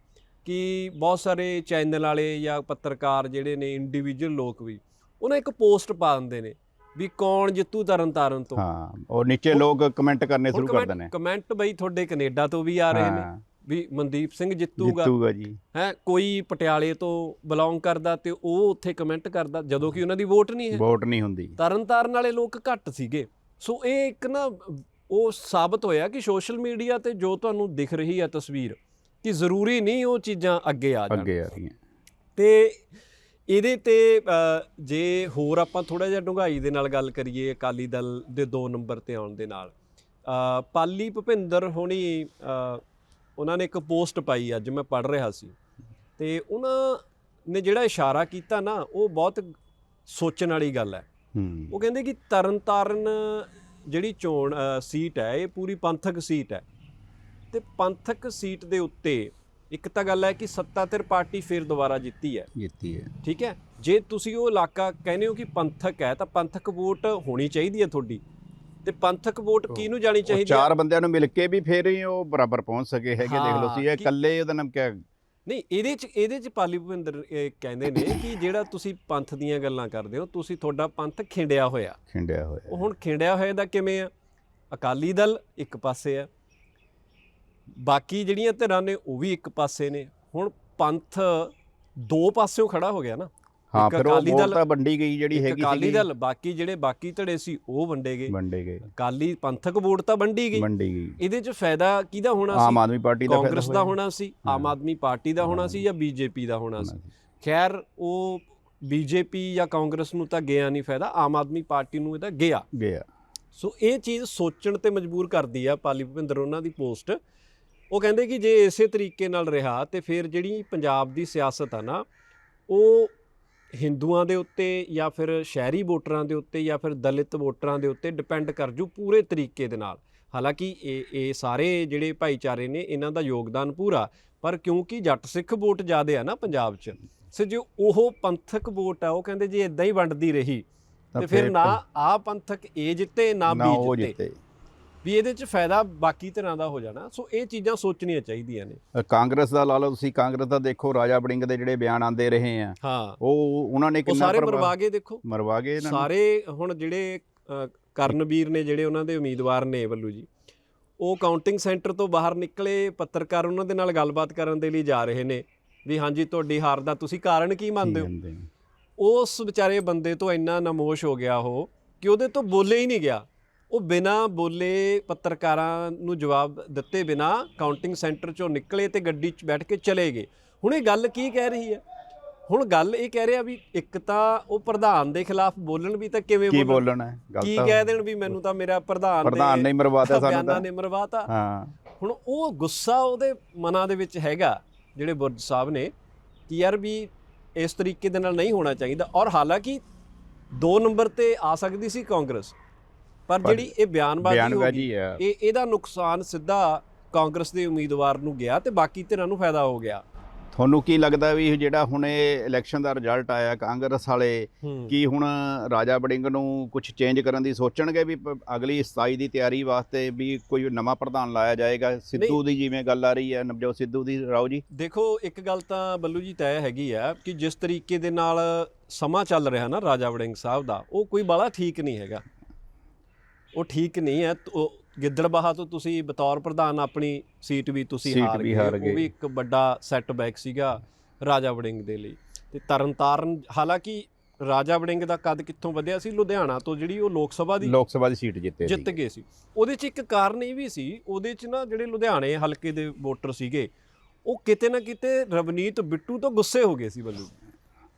ਕਿ ਬਹੁਤ ਸਾਰੇ ਚੈਨਲ ਵਾਲੇ ਜਾਂ ਪੱਤਰਕਾਰ ਜਿਹੜੇ ਨੇ ਇੰਡੀਵਿਜੂਅਲ ਲੋਕ ਵੀ ਉਹਨਾਂ ਇੱਕ ਪੋਸਟ ਪਾ ਦਿੰਦੇ ਨੇ ਵੀ ਕੌਣ ਜਿੱਤੂ ਤਰਨ ਤਾਰਨ ਤੋਂ। ਹਾਂ ਉਹ ਨੀਚੇ ਲੋਕ ਕਮੈਂਟ ਕਰਨੇ ਸ਼ੁਰੂ ਕਰ ਦਿੰਦੇ ਕਮੈਂਟ ਬਈ ਤੁਹਾਡੇ ਕੈਨੇਡਾ ਤੋਂ ਵੀ ਆ ਰਹੇ ਨੇ। ਵੀ ਮਨਦੀਪ ਸਿੰਘ ਜਿੱਤੂਗਾ। ਜਿੱਤੂਗਾ ਜੀ। ਹੈ ਕੋਈ ਪਟਿਆਲੇ ਤੋਂ ਬਿਲੋਂਗ ਕਰਦਾ ਤੇ ਉਹ ਉੱਥੇ ਕਮੈਂਟ ਕਰਦਾ ਜਦੋਂ ਕਿ ਉਹਨਾਂ ਦੀ ਵੋਟ ਨਹੀਂ ਹੈ। ਵੋਟ ਨਹੀਂ ਹੁੰਦੀ। ਤਰਨ ਤਾਰਨ ਵਾਲੇ ਲੋਕ ਘੱਟ ਸੀਗੇ। ਸੋ ਇਹ ਇੱਕ ਨਾ ਉਹ ਸਾਬਤ ਹੋਇਆ ਕਿ ਸੋਸ਼ਲ ਮੀਡੀਆ ਤੇ ਜੋ ਤੁਹਾਨੂੰ ਦਿਖ ਰਹੀ ਹੈ ਤਸਵੀਰ ਕਿ ਜ਼ਰੂਰੀ ਨਹੀਂ ਉਹ ਚੀਜ਼ਾਂ ਅੱਗੇ ਆ ਜਾਣ। ਅੱਗੇ ਆ ਰਹੀਆਂ। ਤੇ ਇਹਦੇ ਤੇ ਜੇ ਹੋਰ ਆਪਾਂ ਥੋੜਾ ਜਿਹਾ ਡੂੰਘਾਈ ਦੇ ਨਾਲ ਗੱਲ ਕਰੀਏ ਅਕਾਲੀ ਦਲ ਦੇ 2 ਨੰਬਰ ਤੇ ਆਉਣ ਦੇ ਨਾਲ ਪਾਲੀ ਭੁਪਿੰਦਰ ਹੋਣੀ ਉਹਨਾਂ ਨੇ ਇੱਕ ਪੋਸਟ ਪਾਈ ਅੱਜ ਮੈਂ ਪੜ ਰਿਹਾ ਸੀ। ਤੇ ਉਹਨਾਂ ਨੇ ਜਿਹੜਾ ਇਸ਼ਾਰਾ ਕੀਤਾ ਨਾ ਉਹ ਬਹੁਤ ਸੋਚਣ ਵਾਲੀ ਗੱਲ ਹੈ। ਉਹ ਕਹਿੰਦੇ ਕਿ ਤਰਨਤਾਰਨ ਜਿਹੜੀ ਚੋਣ ਸੀਟ ਹੈ ਇਹ ਪੂਰੀ ਪੰਥਕ ਸੀਟ ਹੈ। ਤੇ ਪੰਥਕ ਸੀਟ ਦੇ ਉੱਤੇ ਇੱਕ ਤਾਂ ਗੱਲ ਹੈ ਕਿ ਸੱਤਾਧਿਰ ਪਾਰਟੀ ਫਿਰ ਦੁਬਾਰਾ ਜਿੱਤੀ ਹੈ। ਜਿੱਤੀ ਹੈ। ਠੀਕ ਹੈ? ਜੇ ਤੁਸੀਂ ਉਹ ਇਲਾਕਾ ਕਹਿੰਦੇ ਹੋ ਕਿ ਪੰਥਕ ਹੈ ਤਾਂ ਪੰਥਕ ਵੋਟ ਹੋਣੀ ਚਾਹੀਦੀ ਹੈ ਤੁਹਾਡੀ। ਤੇ ਪੰਥਕ ਵੋਟ ਕਿਹਨੂੰ ਜਾਣੀ ਉਹ ਚਾਹੀਦੀ ਚਾਰ ਬੰਦਿਆਂ ਨੂੰ ਮਿਲ ਕੇ ਵੀ ਫੇਰ ਹੀ ਉਹ ਬਰਾਬਰ ਪਹੁੰਚ ਸਕੇ ਹੈਗੇ ਦੇਖ ਲਓ ਸੀ ਇਹ ਕਿ- ਇਕੱਲੇ ਉਹਦਾ ਨਾਮ ਕਿਆ ਨਹੀਂ ਇਹਦੇ ਚ ਇਹਦੇ ਚ ਪਾਲੀ ਭੁਪਿੰਦਰ ਇਹ ਕਹਿੰਦੇ ਨੇ ਕਿ ਜਿਹੜਾ ਤੁਸੀਂ ਪੰਥ ਦੀਆਂ ਗੱਲਾਂ ਕਰਦੇ ਹੋ ਤੁਸੀਂ ਤੁਹਾਡਾ ਪੰਥ ਖਿੰਡਿਆ ਹੋਇਆ। ਖਿੰਡਿਆ ਉਹ ਹੋਇਆ ਹੁਣ ਖਿੰਡਿਆ ਹੋਇਆ ਦਾ ਕਿਵੇਂ ਆ? ਅਕਾਲੀ ਦਲ ਇੱਕ ਪਾਸੇ ਆ। ਬਾਕੀ ਜਿਹੜੀਆਂ ਧਿਰਾਂ ਨੇ ਉਹ ਵੀ ਇੱਕ ਪਾਸੇ ਨੇ। ਹੁਣ ਪੰਥ ਦੋ ਪਾਸਿਓਂ ਖੜਾ ਹੋ ਗਿਆ ਨਾ। ਹਾਂ ਫਿਰ ਉਹ ਅਕਾਲੀ ਵੋਟ ਤਾਂ ਵੰਡੀ ਗਈ ਜਿਹੜੀ ਹੈਗੀ ਅਕਾਲੀ ਸੀਗੀ। ਦਲ ਬਾਕੀ ਜਿਹੜੇ ਬਾਕੀ ਧੜੇ ਸੀ ਉਹ ਵੰਡੇ ਗਏ। ਵੰਡੇ ਗਏ। ਅਕਾਲੀ ਪੰਥਕ ਵੋਟ ਤਾਂ ਵੰਡੀ ਗਈ। ਵੰਡੀ ਗਈ। ਇਹਦੇ 'ਚ ਫਾਇਦਾ ਕਿਹਦਾ ਹੋਣਾ ਆਮ ਸੀ ਆਦਮੀ ਪਾਰਟੀ ਦਾ ਕਾਂਗਰਸ ਦਾ। ਹੋਣਾ ਸੀ ਆਮ ਆਦਮੀ ਪਾਰਟੀ ਦਾ ਹੋਣਾ ਸੀ ਜਾਂ ਬੀਜੇਪੀ ਦਾ ਹੋਣਾ ਸੀ? ਹੋਣਾ ਸੀ। ਖੈਰ ਉਹ ਬੀਜੇਪੀ ਜਾਂ ਕਾਂਗਰਸ ਨੂੰ ਤਾਂ ਗਿਆ ਨਹੀਂ ਫਾਇਦਾ ਆਮ ਆਦਮੀ ਪਾਰਟੀ ਨੂੰ ਇਹਦਾ ਗਿਆ। ਗਿਆ। ਸੋ ਇਹ ਚੀਜ਼ ਸੋਚਣ ਤੇ ਮਜਬੂਰ ਕਰਦੀ ਆ ਪਾਲੀ ਭੁਪਿੰਦਰ ਉਹਨਾਂ ਦੀ ਪੋਸਟ। ਉਹ ਕਹਿੰਦੇ ਕਿ ਜੇ ਇਸੇ ਤਰੀਕੇ ਨਾਲ ਰਿਹਾ ਤੇ ਫਿਰ ਜਿਹੜੀ ਪੰਜਾਬ ਦੀ ਸਿਆਸਤ ਆ ਨਾ ਉਹ ਹਿੰਦੂਆਂ ਦੇ ਉੱਤੇ ਜਾਂ ਫਿਰ ਸ਼ਹਿਰੀ ਵੋਟਰਾਂ ਦੇ ਉੱਤੇ ਜਾਂ ਫਿਰ ਦਲਿਤ ਵੋਟਰਾਂ ਦੇ ਉੱਤੇ ਡਿਪੈਂਡ ਕਰ ਜੂ ਪੂਰੇ ਤਰੀਕੇ ਦੇ ਨਾਲ। ਹਾਲਾਂਕਿ ਇਹ ਇਹ ਸਾਰੇ ਜਿਹੜੇ ਭਾਈਚਾਰੇ ਨੇ ਇਹਨਾਂ ਦਾ ਯੋਗਦਾਨ ਪੂਰਾ ਪਰ ਕਿਉਂਕਿ ਜੱਟ ਸਿੱਖ ਵੋਟ ਜ਼ਿਆਦੇ ਆ ਨਾ ਪੰਜਾਬ 'ਚ ਸੋ ਜੇ ਉਹ ਪੰਥਕ ਵੋਟ ਆ ਉਹ ਕਹਿੰਦੇ ਜੇ ਇਦਾਂ ਹੀ ਵੰਡਦੀ ਰਹੀ ਤਾਂ ਫਿਰ ਨਾ ਆ ਪੰਥਕ ਇਹ ਜਿੱਤੇ ਨਾ ਬੀ ਜਿੱਤੇ। ਵੀ ਇਹਦੇ ਚ ਫਾਇਦਾ ਬਾਕੀ ਤਰ੍ਹਾਂ ਦਾ ਹੋ ਜਾਣਾ। ਸੋ ਇਹ ਚੀਜ਼ਾਂ ਸੋਚਣੀਆਂ ਚਾਹੀਦੀਆਂ ਨੇ। ਕਾਂਗਰਸ ਦਾ ਲਾ ਲਓ ਤੁਸੀਂ ਕਾਂਗਰਸ ਦਾ ਦੇਖੋ ਰਾਜਾ ਵੜਿੰਗ ਦੇ ਜਿਹੜੇ ਬਿਆਨ ਆਉਂਦੇ ਰਹੇ ਆ। ਹਾਂ। ਉਹ ਉਹਨਾਂ ਨੇ ਕਿੰਨਾ ਸਾਰੇ ਪ੍ਰਭਾਵ- ਮਰਵਾ ਗਏ ਦੇਖੋ। ਮਰਵਾ ਗਏ ਇਹਨਾਂ ਸਾਰੇ ਹੁਣ ਜਿਹੜੇ ਕਰਨਵੀਰ ਨੇ ਜਿਹੜੇ ਉਹਨਾਂ ਦੇ ਉਮੀਦਵਾਰ ਨੇ ਵੱਲੂ ਜੀ ਉਹ ਕਾਊਂਟਿੰਗ ਸੈਂਟਰ ਤੋਂ ਬਾਹਰ ਨਿਕਲੇ ਪੱਤਰਕਾਰ ਉਹਨਾਂ ਦੇ ਨਾਲ ਗੱਲਬਾਤ ਕਰਨ ਦੇ ਲਈ ਜਾ ਰਹੇ ਨੇ। ਵੀ ਹਾਂਜੀ ਤੁਹਾਡੀ ਹਾਰ ਦਾ ਤੁਸੀਂ ਕਾਰਨ ਕੀ ਮੰਨਦੇ ਹੋ। ਉਸ ਵਿਚਾਰੇ ਬੰਦੇ ਤੋਂ ਇੰਨਾ ਨਮੋਸ਼ ਹੋ ਗਿਆ ਉਹ ਕਿ ਉਹਦੇ ਤੋਂ ਬੋਲੇ ਹੀ ਨਹੀਂ ਗਿਆ। ਉਹ ਬਿਨਾ ਬੋਲੇ ਪੱਤਰਕਾਰਾਂ ਨੂੰ ਜਵਾਬ ਦਿੱਤੇ ਬਿਨਾ ਕਾਊਂਟਿੰਗ ਸੈਂਟਰ ਚੋਂ ਨਿਕਲੇ ਤੇ ਗੱਡੀ 'ਚ ਬੈਠ ਕੇ ਚਲੇ ਗਏ। ਹੁਣ ਇਹ ਗੱਲ ਕੀ ਕਹਿ ਰਹੀ ਹੈ? ਹੁਣ ਗੱਲ ਇਹ ਕਹਿ ਰਿਹਾ ਵੀ ਇੱਕ ਤਾਂ ਉਹ ਪ੍ਰਧਾਨ ਦੇ ਖਿਲਾਫ ਬੋਲਣ ਵੀ ਤਾਂ ਕਿਵੇਂ ਕੀ ਬੋਲਣ? ਬੋਲਣਾ ਹੈ? ਗੱਲ ਕੀ ਕਹਿ ਦੇਣ ਵੀ ਮੈਨੂੰ ਤਾਂ ਮੇਰਾ ਪ੍ਰਧਾਨ ਪ੍ਰਧਾਨ ਦੇ ਨੇ ਮਰਵਾਤਾ ਸਾਨੂੰ ਤਾਂ। ਨੇ ਮਰਵਾਤਾ। ਹਾਂ। ਹੁਣ ਉਹ ਗੁੱਸਾ ਉਹਦੇ ਮਨਾਂ ਦੇ ਵਿੱਚ ਹੈਗਾ ਜਿਹੜੇ ਬੁਰਜ ਸਾਹਿਬ ਨੇ ਕਿ ਯਾਰ ਵੀ ਇਸ ਤਰੀਕੇ ਦੇ ਨਾਲ ਨਹੀਂ ਹੋਣਾ ਚਾਹੀਦਾ। ਔਰ ਹਾਲਾਂਕਿ 2 ਨੰਬਰ ਤੇ ਆ ਸਕਦੀ ਸੀ ਕਾਂਗਰਸ। ਪਰ ਜਿਹੜੀ ਇਹ ਬਿਆਨਬਾਜ਼ੀ ਹੋ ਗਈ ਇਹ ਇਹਦਾ ਨੁਕਸਾਨ ਸਿੱਧਾ ਕਾਂਗਰਸ ਦੇ ਉਮੀਦਵਾਰ ਨੂੰ ਗਿਆ ਤੇ ਬਾਕੀ ਧਿਰਾਂ ਨੂੰ ਫਾਇਦਾ ਹੋ ਗਿਆ। ਤੁਹਾਨੂੰ ਕੀ ਲੱਗਦਾ ਵੀ ਇਹ ਜਿਹੜਾ ਹੁਣ ਇਹ ਇਲੈਕਸ਼ਨ ਦਾ ਰਿਜ਼ਲਟ ਆਇਆ ਕਾਂਗਰਸ ਵਾਲੇ। ਕੀ ਹੁਣ ਰਾਜਾ ਵੜਿੰਗ ਨੂੰ ਕੁਝ ਚੇਂਜ ਕਰਨ ਦੀ ਸੋਚਣਗੇ ਵੀ ਅਗਲੀ 27 ਦੀ ਤਿਆਰੀ ਵਾਸਤੇ ਵੀ ਕੋਈ ਨਵਾਂ ਪ੍ਰਧਾਨ ਲਾਇਆ ਜਾਏਗਾ? ਸਿੱਧੂ ਦੀ ਜਿਵੇਂ ਗੱਲ ਆ ਰਹੀ ਹੈ ਨਵਜੋਤ ਸਿੱਧੂ ਦੀ ਰਾਓ ਜੀ? ਦੇਖੋ ਇੱਕ ਗੱਲ ਤਾਂ ਬੱਲੂ ਜੀ ਤੈਅ ਹੈਗੀ ਆ ਕਿ ਜਿਸ ਤਰੀਕੇ ਦੇ ਨਾਲ ਸਮਾਂ ਚੱਲ ਰਿਹਾ ਨਾ ਰਾਜਾ ਵੜਿੰਗ ਸਾਹਿਬ ਦਾ ਉਹ ਕੋਈ ਬਾਲਾ ਠੀਕ ਨਹੀਂ ਹੈਗਾ। ਉਹ ਠੀਕ ਨਹੀਂ ਹੈ ਗਿੱਦੜਬਾਹਾ ਤੋਂ ਤੁਸੀਂ ਬਤੌਰ ਪ੍ਰਧਾਨ ਆਪਣੀ ਸੀਟ ਵੀ ਤੁਸੀਂ ਹਾਰ ਗਏ ਉਹ। ਵੀ ਇੱਕ ਵੱਡਾ ਸੈਟਬੈਕ ਸੀਗਾ ਰਾਜਾ ਵੜਿੰਗ ਦੇ ਲਈ। ਤੇ ਤਰਨਤਾਰਨ ਹਾਲਾਂਕਿ ਰਾਜਾ ਵੜਿੰਗ ਦਾ ਕੱਦ ਕਿੱਥੋਂ ਵਧਿਆ ਸੀ? ਲੁਧਿਆਣਾ ਤੋਂ ਜਿਹੜੀ ਉਹ ਲੋਕ ਸਭਾ ਦੀ ਲੋਕ ਸਭਾ ਦੀ ਸੀਟ ਜਿੱਤੇ ਜਿੱਤ ਗਏ ਸੀ। ਉਹਦੇ 'ਚ ਇੱਕ ਕਾਰਨ ਇਹ ਵੀ ਸੀ ਉਹਦੇ 'ਚ ਨਾ ਜਿਹੜੇ ਲੁਧਿਆਣੇ ਹਲਕੇ ਦੇ ਵੋਟਰ ਸੀਗੇ ਉਹ ਕਿਤੇ ਨਾ ਕਿਤੇ ਰਵਨੀਤ ਬਿੱਟੂ ਤੋਂ ਗੁੱਸੇ ਹੋ ਗਏ ਸੀ ਬੱਲੂ